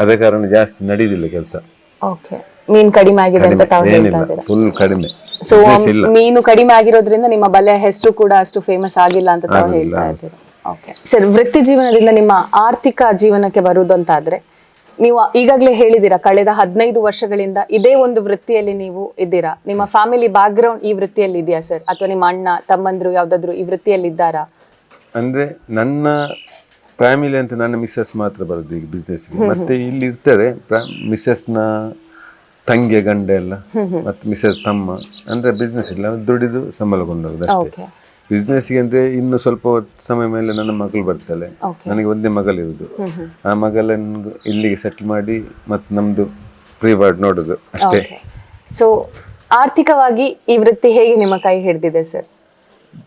ಅದ ಕಾರಣ ಜಾಸ್ತಿ ನಡೀದಿಲ್ಲ ಕೆಲಸ. ಓಕೆ ಮೀನ್ ಕಡಿಮೆ ಆಗಿದೆ ಅಂತ ತಾವು ಹೇಳ್ತಾ ಇದ್ದೀರಾ? ಫುಲ್ ಕಡಿಮೆ. ಸೊ ಇಲ್ಲ. ಮೀನು ಕಡಿಮೆ ಆಗಿರೋದ್ರಿಂದ ನಿಮ್ಮ ಬಲೆ ಹೆಸರು ಕೂಡ ಅಷ್ಟು ಫೇಮಸ್ ಆಗಿಲ್ಲ ಅಂತ ತಾವು ಹೇಳ್ತಾ ಇದ್ದೀರಾ? ಓಕೆ ಸರ್ ವೃತ್ತಿ ಜೀವನದಿಂದ ನಿಮ್ಮ ಆರ್ಥಿಕ ಜೀವನಕ್ಕೆ ಬರುವುದು ಅಂತ ಆದ್ರೆ ನೀವು ಈಗಾಗಲೇ ಹೇಳಿದ್ದೀರಾ ಕಳೆದ ಹದಿನೈದು ವರ್ಷಗಳಿಂದ ಇದೇ ಒಂದು ವೃತ್ತಿಯಲ್ಲಿ ನೀವು ಇದ್ದೀರಾ? ನಿಮ್ಮ ಫ್ಯಾಮಿಲಿ ಬ್ಯಾಕ್ಗ್ರೌಂಡ್ ಈ ವೃತ್ತಿಯಲ್ಲಿ ಇದೆಯಾ ಸರ್ ಅಥವಾ ನಿಮ್ಮ ಅಣ್ಣ ತಮ್ಮಂದ್ರು ಯಾವ್ದಾದ್ರು ಈ ವೃತ್ತಿಯಲ್ಲಿ ಇದ್ದಾರಾ? ಅಂದ್ರೆ ನನ್ನ ಫ್ಯಾಮಿಲಿ ಅಂತ ನನ್ನ ಮಿಸ್ಸಸ್ ಮಾತ್ರ ಬರೋದು ಈಗ ಬಿಸ್ನೆಸ್ ಮತ್ತೆ ಇಲ್ಲಿ ಇರ್ತಾರೆ ಮಿಸ್ಸಸ್ನ ತಂಗಿಯ ಗಂಡ ಎಲ್ಲ ಮತ್ತೆ ಮಿಸ್ಸಸ್ ತಮ್ಮ ಅಂದ್ರೆ ಬಿಸ್ನೆಸ್ ಇಲ್ಲ ದುಡಿದು ಸಂಬಳ ಕೊಂಡೋಗುದು ಅಷ್ಟೇ. ಬಿಸ್ನೆಸ್ಗೆ ಅಂದ್ರೆ ಇನ್ನು ಸ್ವಲ್ಪ ಹೊತ್ತು ಸಮಯ ಮೇಲೆ ನನ್ನ ಮಗಳು ಬರ್ತಾಳೆ. ನನಗೆ ಒಂದೇ ಮಗಳಿರುದು. ಆ ಮಗಳನ್ನು ಇಲ್ಲಿಗೆ ಸೆಟ್ಲ್ ಮಾಡಿ ಮತ್ತೆ ನಮ್ದು ಪ್ರೀ ಬಾರ್ಡ್ ನೋಡುದು ಅಷ್ಟೇ. ಸೊ ಆರ್ಥಿಕವಾಗಿ ಈ ವೃತ್ತಿ ಹೇಗೆ ನಿಮ್ಮ ಕೈ ಹಿಡಿದಿದೆ ಸರ್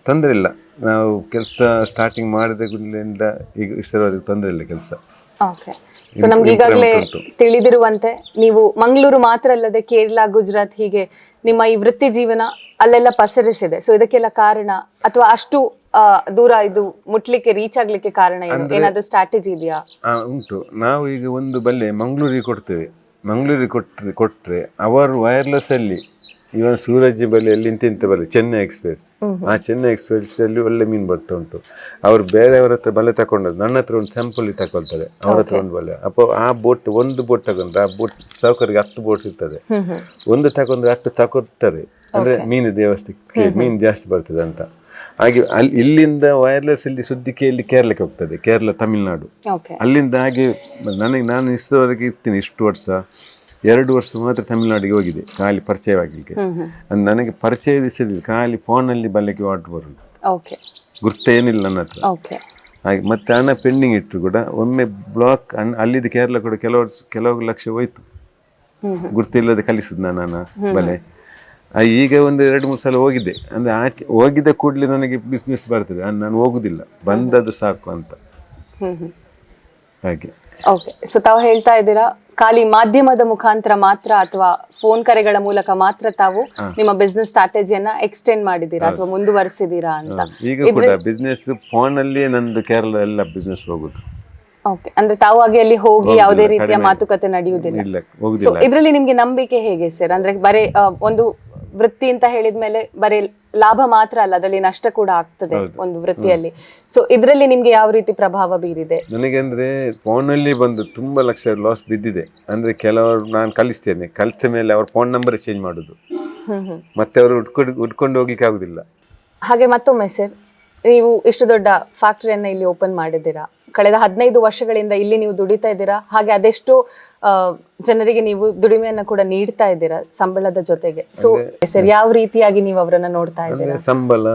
ತೊಂದರೆ ಇಲ್ಲ. ನಾವು ಕೆಲಸ ಸ್ಟಾರ್ಟಿಂಗ್ ಮಾಡಿದ ಕೂಡಲಿಂದ ಈಗ ಇಷ್ಟರವರೆಗೆ ತೊಂದರೆ ಇಲ್ಲ ಕೆಲಸ. ಓಕೆ ಸೊ ನಮ್ಗೆ ಈಗಾಗಲೇ ತಿಳಿದಿರುವಂತೆ ನೀವು ಮಂಗಳೂರು ಮಾತ್ರ ಅಲ್ಲದೆ ಕೇರಳ ಗುಜರಾತ್ ಹೀಗೆ ನಿಮ್ಮ ಈ ವೃತ್ತಿ ಜೀವನ ಅಲ್ಲೆಲ್ಲ ಪಸರಿಸಿದೆ. ಸೊ ಇದಕ್ಕೆಲ್ಲ ಕಾರಣ ಅಥವಾ ಅಷ್ಟು ದೂರ ಇದು ಮುಟ್ಲಿಕ್ಕೆ ರೀಚ್ ಆಗ್ಲಿಕ್ಕೆ ಕಾರಣ ಏನು? ಏನಾದ್ರೂ ಸ್ಟ್ರಾಟಜಿ ಇದೆಯಾ? ಉಂಟು. ನಾವು ಈಗ ಒಂದು ಬಲ್ಲೆ ಮಂಗಳೂರಿಗೆ ಕೊಡ್ತೇವೆ. ಮಂಗಳೂರಿಗೆ ಕೊಟ್ಟರೆ ಕೊಟ್ಟರೆ ಅವರು ವೈರ್ಲೆಸ್ ಅಲ್ಲಿ ಇವನ್ ಸೂರಜ್ ಬಲೆಯಲ್ಲಿ ಇಂತಿಂತ ಬಲೆ ಚೆನ್ನೈ ಎಕ್ಸ್ಪ್ರೆಸ್ ಆ ಚೆನ್ನೈ ಎಕ್ಸ್ಪ್ರೆಸ್ ಅಲ್ಲಿ ಒಳ್ಳೆ ಮೀನು ಬರ್ತಾ ಉಂಟು. ಅವ್ರು ಬೇರೆಯವ್ರ ಹತ್ರ ಬಲೆ ತಕೊಂಡದ್ದು ನನ್ನ ಹತ್ರ ಒಂದು ಸ್ಯಾಂಪಲ್ ತಕೊಳ್ತಾರೆ ಅವ್ರ ಹತ್ರ ಒಂದು ಬಲೆ. ಅಪ್ಪ ಆ ಬೋಟ್ ಒಂದು ಬೋಟ್ ತಗೊಂಡ್ರೆ ಆ ಬೋಟ್ ಸೌಕರ್ಯ ಹತ್ತು ಬೋಟ್ ಇರ್ತದೆ. ಒಂದು ತಗೊಂಡ್ರೆ ಹತ್ತು ತಗೊಳ್ತಾರೆ ಅಂದ್ರೆ ಮೀನು ದೇವಸ್ಥಕ್ಕೆ ಮೀನು ಜಾಸ್ತಿ ಬರ್ತದೆ ಅಂತ. ಹಾಗೆ ಅಲ್ಲಿ ಇಲ್ಲಿಂದ ವೈರ್ಲೆಸ್ ಇಲ್ಲಿ ಸುದ್ದಿ ಕೇಳಿ ಕೇರಳಕ್ಕೆ ಹೋಗ್ತದೆ ಕೇರಳ ತಮಿಳ್ನಾಡು. ಅಲ್ಲಿಂದ ಹಾಗೆ ನನಗೆ ನಾನು ಇಷ್ಟವರೆಗೆ ಇರ್ತೀನಿ ಇಷ್ಟು ವರ್ಷ. ಎರಡು ವರ್ಷ ಮಾತ್ರ ತಮಿಳುನಾಡಿಗೆ ಹೋಗಿದೆ ಖಾಲಿ ಪರಿಚಯವಾಗಲಿಕ್ಕೆ ಅಂದ್ರೆ ನನಗೆ ಪರಿಚಯ ದಿವಸದಲ್ಲಿ ಖಾಲಿ ಫೋನಲ್ಲಿ ಬಲ್ಲಕ್ಕೆ ವಾಟ್ ಬರೋದು ಓಕೆ ಗುರ್ತೇನಿಲ್ಲ ನನ್ನ ಹತ್ರ. ಓಕೆ ಹಾಗೆ ಮತ್ತೆ ಹಣ ಪೆಂಡಿಂಗ್ ಇಟ್ಟರು ಕೂಡ ಒಮ್ಮೆ ಬ್ಲಾಕ್ ಅಲ್ಲಿದ್ದು ಕೇರಳ ಕೂಡ ಕೆಲವು ಕೆಲವು ಲಕ್ಷ ಹೋಯ್ತು. ಗುರ್ತಿಲ್ಲದೆ ಕಲಿಸುದು ನಾನು ಹಣ ಬಲೆ. ಈಗ ಒಂದು ಎರಡು ಮೂರು ಸಲ ಹೋಗಿದ್ದೆ ಅಂದರೆ ಆಕೆ ಹೋಗಿದ್ದ ಕೂಡಲೇ ನನಗೆ ಬಿಸ್ನೆಸ್ ಬರ್ತದೆ ನಾನು ಹೋಗುದಿಲ್ಲ. ಬಂದದ್ದು ಸಾಕು ಅಂತ. ಹಾಗೆ. ಓಕೆ ಸೊ ತಾವು ಹೇಳ್ತಾ ಇದ್ದೀರಾ ಖಾಲಿ ಮಾಧ್ಯಮದ ಮುಖಾಂತರ ಮಾತ್ರ ಅಥವಾ ಫೋನ್ ಕರೆಗಳ ಮೂಲಕ ಮಾತ್ರ ತಾವು ನಿಮ್ಮ ಬಿಸ್ನೆಸ್ ಸ್ಟ್ರಾಟಜಿಯನ್ನ ಎಕ್ಸ್ಟೆಂಡ್ ಮಾಡಿದೀರಾ ಅಥವಾ ಮುಂದುವರಿಸಿದೀರಾ ಅಂತ? ಈಗ ಕೂಡ ಬಿಸ್ನೆಸ್ ಅಲ್ಲಿ ನಂದು ಕೇರಳ ಎಲ್ಲ ಬಿಸ್ನೆಸ್ ಹೋಗುದು. ಓಕೆ ಅಂದ್ರೆ ತಾವು ಹಾಗೆ ಅಲ್ಲಿ ಹೋಗಿ ಯಾವುದೇ ರೀತಿಯ ಮಾತುಕತೆ ನಡೆಯುವುದಿಲ್ಲ. ಸೊ ಇದರಲ್ಲಿ ನಿಮ್ಗೆ ನಂಬಿಕೆ ಹೇಗೆ ಸರ್ ಅಂದ್ರೆ ಬರೀ ಒಂದು ವೃತ್ತಿ ಅಂತ ಹೇಳಿದ್ಮೇಲೆ ಬರೀ ಲಾಭ ಮಾತ್ರ ಅಲ್ಲ ಅದರಲ್ಲಿ ನಷ್ಟ ಕೂಡ ಆಗ್ತದೆ ಒಂದು ವೃತ್ತಿಯಲ್ಲಿ. ಸೊ ಇದರಲ್ಲಿ ನಿಮ್ಗೆ ಯಾವ ರೀತಿ ಪ್ರಭಾವ ಬೀರಿದೆ? ನನಗೆ ಅಂದ್ರೆ ಫೋನಲ್ಲಿ ಬಂದು ತುಂಬಾ ಲಕ್ಷ ಲಾಸ್ ಬಿದ್ದಿದೆ. ಅಂದ್ರೆ ಕೆಲವರು ನಾನು ಕಲಿಸ್ತೇನೆ. ಕಲಿತ ಮೇಲೆ ಅವ್ರ ಫೋನ್ ನಂಬರ್ ಚೇಂಜ್ ಮಾಡುದು. ಮತ್ತೆ ಅವರು ಉಟ್ಕೊಂಡು ಉಟ್ಕೊಂಡು ಹೋಗ್ಲಿಕ್ಕೆ ಆಗುದಿಲ್ಲ. ಹಾಗೆ ಮತ್ತೊಮ್ಮೆ ಸರ್ ನೀವು ಇಷ್ಟು ದೊಡ್ಡ ಫ್ಯಾಕ್ಟರಿಯನ್ನ ಇಲ್ಲಿ ಓಪನ್ ಮಾಡಿದ್ದೀರಾ? ಕಳೆದ ಹದಿನೈದು ವರ್ಷಗಳಿಂದ ಇಲ್ಲಿ ನೀವು ದುಡಿತಾ ಇದ್ದೀರಾ? ಹಾಗೆ ಅದೆಷ್ಟು ಜನರಿಗೆ ನೀವು ದುಡಿಮೆಯನ್ನ ಕೂಡ ನೀಡ್ತಾ ಇದ್ದೀರಾ ಸಂಬಳದ ಜೊತೆಗೆ? ಸೊ ಸರ್ ಯಾವ ರೀತಿಯಾಗಿ ನೀವು ಅವರನ್ನ ನೋಡ್ತಾ ಇದ್ದೀರಾ? ಸಂಬಳ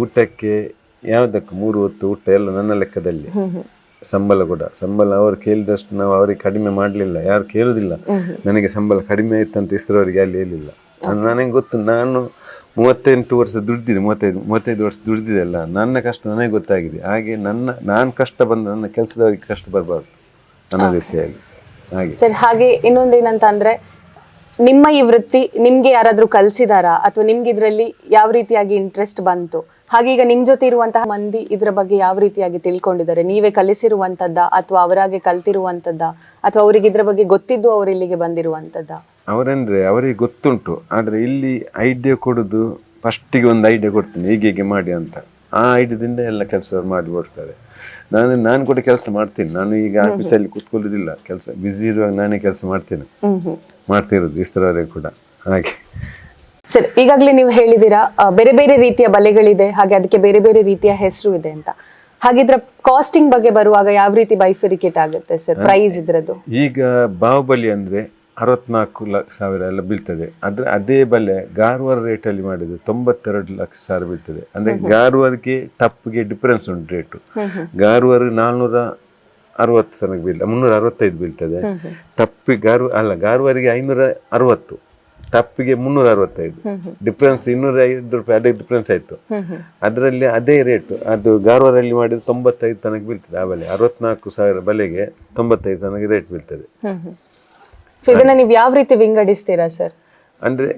ಊಟಕ್ಕೆ ಯಾವುದಕ್ಕೂ ಮೂರು ಹೊತ್ತು ಊಟ ಎಲ್ಲ ನನ್ನ ಲೆಕ್ಕದಲ್ಲಿ. ಸಂಬಳ ಕೂಡ. ಸಂಬಳ ಅವರು ಕೇಳಿದಷ್ಟು ನಾವು ಅವರಿಗೆ ಕಡಿಮೆ ಮಾಡಲಿಲ್ಲ. ಯಾರು ಕೇಳುದಿಲ್ಲ. ನನಗೆ ಸಂಬಳ ಕಡಿಮೆ ಆಯ್ತು ಅಂತ ಅವರಿಗೆ ಅಲ್ಲಿ ಹೇಳಿಲ್ಲ. ನನಗೆ ಗೊತ್ತು ನಾನು ಮೂವತ್ತೆಂಟು ವರ್ಷ ದುಡ್ದಿದೆ, ಮೂವತ್ತೈದು ಮೂವತ್ತೈದು ವರ್ಷ ದುಡ್ದಿದ್ದೆಲ್ಲ ನನ್ನ ಕಷ್ಟ ನನಗೆ ಗೊತ್ತಾಗಿದೆ. ಹಾಗೆ ನನ್ನ, ನಾನು ಕಷ್ಟ ಬಂದ ನನ್ನ ಕೆಲಸದವರಿಗೆ ಕಷ್ಟ ಬರಬಾರ್ದು ನನ್ನ ದಿಸೆಯಲ್ಲಿ ಹಾಗೆ. ಸರ್, ಹಾಗೆ ಇನ್ನೊಂದೇನಂತ ಅಂದ್ರೆ, ನಿಮ್ಮ ಈ ವೃತ್ತಿ ನಿಮ್ಗೆ ಯಾರಾದ್ರೂ ಕಲ್ಸಿದಾರಾ? ಅಥವಾ ನಿಮ್ಗೆ ಇದರಲ್ಲಿ ಯಾವ ರೀತಿಯಾಗಿ ಇಂಟ್ರೆಸ್ಟ್ ಬಂತು? ಹಾಗೆ ಈಗ ನಿಮ್ ಜೊತೆ ಇರುವಂತಹ ಮಂದಿ ಇದ್ರ ಬಗ್ಗೆ ಯಾವ ರೀತಿಯಾಗಿ ತಿಳ್ಕೊಂಡಿದ್ದಾರೆ? ನೀವೇ ಕಲಿಸಿರುವಂತದ್ದ ಅಥವಾ ಅವರಾಗೆ ಕಲ್ತಿರುವಂತದ್ದ? ಅಥವಾ ಅವರಿಗೆ ಇದ್ರ ಬಗ್ಗೆ ಗೊತ್ತಿದ್ದು ಅವ್ರು ಇಲ್ಲಿಗೆ ಬಂದಿರುವಂತದ್ದ? ಅವರಂದ್ರೆ ಅವರಿಗೆ ಗೊತ್ತುಂಟು ಆದರೆ ಇಲ್ಲಿ ಐಡಿಯಾ ಕೊಡೋದು ಫಸ್ಟಿಗೆ ಒಂದು ಐಡಿಯಾ ಕೊಡ್ತೀನಿ ಹೀಗೆ ಹೀಗೆ ಮಾಡಿ ಅಂತ. ಆ ಐಡಿಯಾದಿಂದ ಎಲ್ಲ ಕೆಲಸ ಮಾಡಿ ಕೊಡ್ತಾರೆ ನಾನು ನಾನು ಕೂಡ ಕೆಲಸ ಮಾಡ್ತೀನಿ. ನಾನು ಈಗ ಆಫೀಸಲ್ಲಿ ಕೂತ್ಕೊಳ್ಳೋದಿಲ್ಲ. ಕೆಲಸ ಬ್ಯುಸಿ ಇರುವಾಗ ನಾನೇ ಕೆಲಸ ಮಾಡ್ತೇನೆ. ಮಾಡ್ತಿರೋದು ಇಷ್ಟರವರೆಗೆ ಕೂಡ. ಹಾಗೆ. ಸರ್ ಈಗಾಗಲೇ ನೀವು ಹೇಳಿದ್ದೀರಾ ಬೇರೆ ಬೇರೆ ರೀತಿಯ ಬಲೆಗಳಿದೆ ಹಾಗೆ ಅದಕ್ಕೆ ಬೇರೆ ಬೇರೆ ರೀತಿಯ ಹೆಸರು ಇದೆ ಅಂತ. ಹಾಗಿದ್ರ ಕಾಸ್ಟಿಂಗ್ ಬಗ್ಗೆ ಬರುವಾಗ ಯಾವ ರೀತಿ ಬೈಫರಿಕೇಟ್ ಆಗುತ್ತೆ ಸರ್? ಪ್ರೈಸ್ ಇದ್ರದ್ದು? ಈಗ ಬಾಹುಬಲಿ ಅಂದರೆ ಅರವತ್ನಾಲ್ಕು ಲಕ್ಷ ಸಾವಿರ ಎಲ್ಲ ಬೀಳ್ತದೆ. ಅಂದರೆ ಅದೇ ಬಲೆ ಗಾರ್ವಾರ್ ರೇಟಲ್ಲಿ ಮಾಡಿದ್ರೆ ತೊಂಬತ್ತೆರಡು ಲಕ್ಷ ಸಾವಿರ ಬೀಳ್ತದೆ. ಅಂದರೆ ಗಾರ್ವಾರ್ಗೆ ಟಪ್ಗೆ ಡಿಫರೆನ್ಸ್ ಉಂಟು ರೇಟು ಗಾರ್ವರ್ ನಾಲ್ನೂರ ಅರವತ್ತು ತನಕ ಬೀಳ್ತದೆ. ಮುನ್ನೂರ ಅರವತ್ತೈದು ಬೀಳ್ತದೆ. ಟಪ್ಪಿ ಗಾರ್ವ ಅಲ್ಲ ಗಾರ್ವರಿಗೆ ಐನೂರ ಅರವತ್ತು ಟಪ್ಪಿಗೆ ಮುನ್ನೂರ ಅರವತ್ತೈದು. ಡಿಫ್ರೆನ್ಸ್ ಇನ್ನೂರ ಐದು ರೂಪಾಯಿ ಅದೇ ಡಿಫ್ರೆನ್ಸ್ ಆಯ್ತು. ಅದರಲ್ಲಿ ಅದೇ ರೇಟು ಅದು ಗಾರ್ವಾರಲ್ಲಿ ಮಾಡಿದ್ರೆ ತೊಂಬತ್ತೈದು ತನಕ ಬೀಳ್ತದೆ ಆ ಬಲೆ. ಅರವತ್ನಾಲ್ಕು ಸಾವಿರ ಬಲೆಗೆ ತೊಂಬತ್ತೈದು ತನಕ ರೇಟ್ ಬೀಳ್ತದೆ. ಸೊ ಇದನ್ನ ನೀವು ಯಾವ ರೀತಿ ವಿಂಗಡಿಸ್ತೀರಾ ಸರ್ ಅಂದ್ರೆ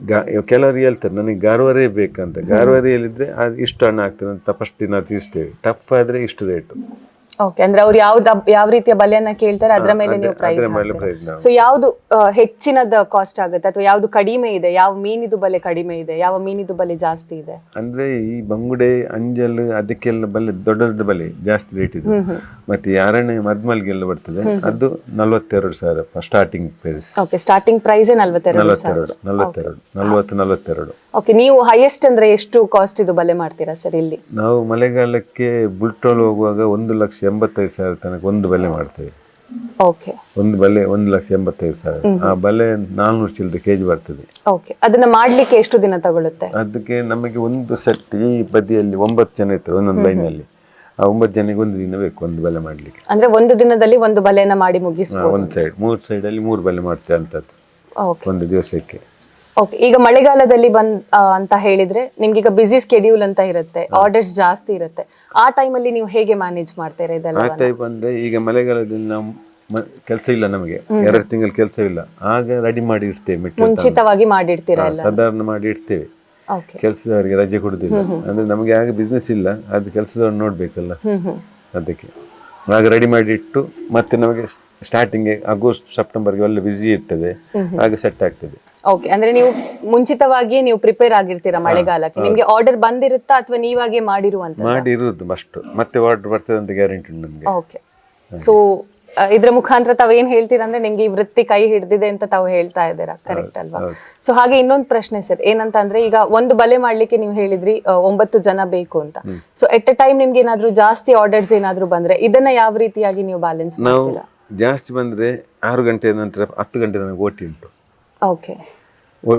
ಕೆಲವರು ಹೇಳ್ತಾರೆ, ನನಗೆ ಗಾರ್ವರೇ ಬೇಕಂತ. ಗಾರ್ವಾರಿ ಹೇಳಿದ್ರೆ ಅದು ಇಷ್ಟು ಹಣ ಆಗ್ತದೆ ಅಂತ ಫಸ್ಟ್ ದಿನ ತಿಳಿಸ್ತೇವೆ. ಟಫ್ ಆದ್ರೆ ಇಷ್ಟು ರೇಟು ಓಕೆ ಅಂದ್ರೆ ಅವ್ರು ಯಾವ್ದು ಯಾವ ರೀತಿಯ ಬಲೆಯನ್ನ ಕೇಳ್ತಾರೆ ಅದರ ಮೇಲೆ ನೀವು ಪ್ರೈಸ್ ಅದ್ರ ಮೇಲೆ ಪ್ರೈಸ್ ನಾವು. ಸೊ ಯಾವ್ದು ಆ, ಹೆಚ್ಚಿನದ ಕಾಸ್ಟ್ ಆಗುತ್ತೆ? ಅಥವಾ ಯಾವ್ದು ಕಡಿಮೆ ಇದೆ? ಯಾವ ಮೀನಿದು ಬಲೆ ಕಡಿಮೆ ಇದೆ? ಯಾವ ಮೀನಿದು ಬಲೆ ಜಾಸ್ತಿ ಇದೆ? ಅಂದ್ರೆ ಈ ಬಂಗುಡೆ ಅಂಜಲ್ ಅದಕ್ಕೆಲ್ಲ ಬಲೆ ದೊಡ್ಡ ದೊಡ್ಡ ಬಲೆ ಜಾಸ್ತಿ ರೇಟ್ ಇದೆ. ಮತ್ತೆ ಈ ಅರಣ್ಯ ಮದ್ಮಲ್ಗೆಲ್ಲ ಬರ್ತದೆ. ಅದು ನಲ್ವತ್ತೆರಡು ಸಾವಿರ starting price okay starting price ನಲವತ್ತೆರಡು ನಲವತ್ತೆರಡು ನಲವತ್ತು ನಲವತ್ತೆರಡು. ಓಕೆ ನೀವು ಹೈಯೆಸ್ಟ್ ಅಂದ್ರೆ ಎಷ್ಟು ಕಾಸ್ಟ್ ಇದು ಬಲೆ ಮಾಡ್ತೀರಾ ಸರ್ ಇಲ್ಲಿ? ನಾವು ಮಳೆಗಾಲಕ್ಕೆ ಬುಲ್ಟೋಲ್ ಹೋಗುವಾಗ ಒಂದು ಲಕ್ಷ ಎಂಬತ್ತೈದು ಸಾವಿರ ತನಕ ಒಂದು ಬಲೆ ಮಾಡ್ತೇವೆ. ಓಕೆ ಒಂದು ಬಲೆ ಒಂದು ಲಕ್ಷ ಎಂಬತ್ತೈದು ಸಾವಿರ. ಆ ಬಲೆ ನಾಲ್ನೂರು ಚಿಲ್ಲರೆ ಕೆಜಿ ಬರ್ತದೆ. ಓಕೆ ಅದನ್ನ ಮಾಡ್ಲಿಕ್ಕೆ ಎಷ್ಟು ದಿನ ತಗೊಳ್ಳುತ್ತೆ ಅದಕ್ಕೆ ನಮಗೆ ಒಂದು ಸೆಟ್ ಈ ಬದಿಯಲ್ಲಿ ಒಂಬತ್ತು ಜನ ಇರ್ತಾರೆ ಒಂದೊಂದು ಲೈನಲ್ಲಿ ಆ ಒಂಬತ್ತು ಜನಕ್ಕೆ ಒಂದು ದಿನ ಬೇಕು ಒಂದು ಬಲೆ ಮಾಡ್ಲಿಕ್ಕೆ. ಅಂದ್ರೆ ಒಂದು ದಿನದಲ್ಲಿ ಒಂದು ಬಲೆನ ಮಾಡಿ ಮುಗಿಸ್ಬೋದು. ಒಂದು ಸೈಡ್ ಮೂರು ಸೈಡಲ್ಲಿ ಮೂರು ಬಲೆ ಮಾಡ್ತೇವೆ ಅಂತದ್ದು. ಒಂದು ದಿವಸಕ್ಕೆ. ಓಕೆ ಈಗ ಮಳೆಗಾಲದಲ್ಲಿ ಬಂದ್ ಆ, ಅಂತ ಹೇಳಿದ್ರೆ ನಿಮ್ಗೆ ಈಗ ಬಿಸಿ ಸ್ಕೆಡ್ಯೂಲ್ ಅಂತ ಇರುತ್ತೆ ಆರ್ಡರ್ಸ್ ಜಾಸ್ತಿ ಇರುತ್ತೆ. ಆ ಟೈಮಲ್ಲಿ ನೀವು ಹೇಗೆ ಮ್ಯಾನೇಜ್ ಮಾಡ್ತೀರಾ ಇದೆಲ್ಲ ಆ ಟೈಪ್ ಅಂದ್ರೆ ಈಗ ಮಳೆಗಾಲದಲ್ಲಿ ನಾವು ಕೆಲಸ ಇಲ್ಲ ನಮಗೆ ಎರಡು ತಿಂಗಳು ಕೆಲಸ ಇಲ್ಲ. ಆಗ ರೆಡಿ ಮಾಡಿ ಇರ್ತೇವೆ ಮುಂಚಿತವಾಗಿ ಮಾಡಿಡ್ತೀರಾ ಎಲ್ಲ? ಸಾಧಾರಣ ಮಾಡಿ ಇಡ್ತೇವೆ. ಓಕೆ ಕೆಲಸದವರಿಗೆ ರಜೆ ಕೊಡುದಿಲ್ಲ. ಅಂದ್ರೆ ನಮಗೆ ಆಗ ಬಿಸ್ನೆಸ್ ಇಲ್ಲ ಅದು ಕೆಲಸದವ್ರು ನೋಡ್ಬೇಕಲ್ಲ. ಹ್ಮ್ ಹ್ಮ್. ಅದಕ್ಕೆ. ಆಗ ರೆಡಿ ಮಾಡಿ ಇಟ್ಟು ಮತ್ತೆ ನಮಗೆ ಸ್ಟಾರ್ಟಿಂಗ್ ಆಗಸ್ಟ್ ಸೆಪ್ಟೆಂಬರ್ಗೆ ಒಳ್ಳೆ ಬಿಸಿ ಇರ್ತದೆ. ಆಗ ಸೆಟ್ ಆಗ್ತದೆ. ಓಕೆ ಅಂದ್ರೆ ನೀವು ಮುಂಚಿತವಾಗಿಯೇ ನೀವು ಪ್ರಿಪೇರ್ ಆಗಿರ್ತೀರಾ ಮಳೆಗಾಲಕ್ಕೆ? ನಿಮ್ಗೆ ಆರ್ಡರ್ ಬಂದಿರುತ್ತಾ ಅಥವಾ ನೀವಾಗೆ ಮಾಡಿರುವಂತ ಮಾಡಿರುವುದು ಅಷ್ಟು ಮತ್ತೆ ಆರ್ಡರ್ ಬರ್ತದೆ ಅಂತ ಗ್ಯಾರಂಟಿ ಉಂಟು ನಮಗೆ. ಓಕೆ ಸೊ ಇದ್ರ ಮುಖಾಂತರ ತಾವ್ ಏನ್ ಹೇಳ್ತೀರಾ ಅಂದ್ರೆ ನಿಮ್ಗೆ ಈ ವೃತ್ತಿ ಕೈ ಹಿಡ್ದಿದೆ ಅಂತ ತಾವು ಹೇಳ್ತಾ ಇದ್ದೀರಾ? ಕರೆಕ್ಟ್ ಅಲ್ವಾ? ಸೊ ಹಾಗೆ ಇನ್ನೊಂದು ಪ್ರಶ್ನೆ ಸರ್ ಏನಂತ ಅಂದ್ರೆ ಈಗ ಒಂದು ಬಲೆ ಮಾಡ್ಲಿಕ್ಕೆ ನೀವು ಹೇಳಿದ್ರಿ ಒಂಬತ್ತು ಜನ ಬೇಕು ಅಂತ. ಸೊ ಎಟ್ ಎ ಟೈಮ್ ನಿಮ್ಗೆ ಏನಾದ್ರೂ ಜಾಸ್ತಿ ಆರ್ಡರ್ಸ್ ಏನಾದ್ರೂ ಬಂದ್ರೆ ಇದನ್ನ ಯಾವ ರೀತಿಯಾಗಿ ನೀವು ಬ್ಯಾಲೆನ್ಸ್ ಮಾಡ್ತೀರಾ? ಜಾಸ್ತಿ ಬಂದ್ರೆ ಆರು ಗಂಟೆ ನಂತರ ಹತ್ತು ಗಂಟೆ ನನಗೆ ಓಟಿ ಉಂಟು. ಓಕೆ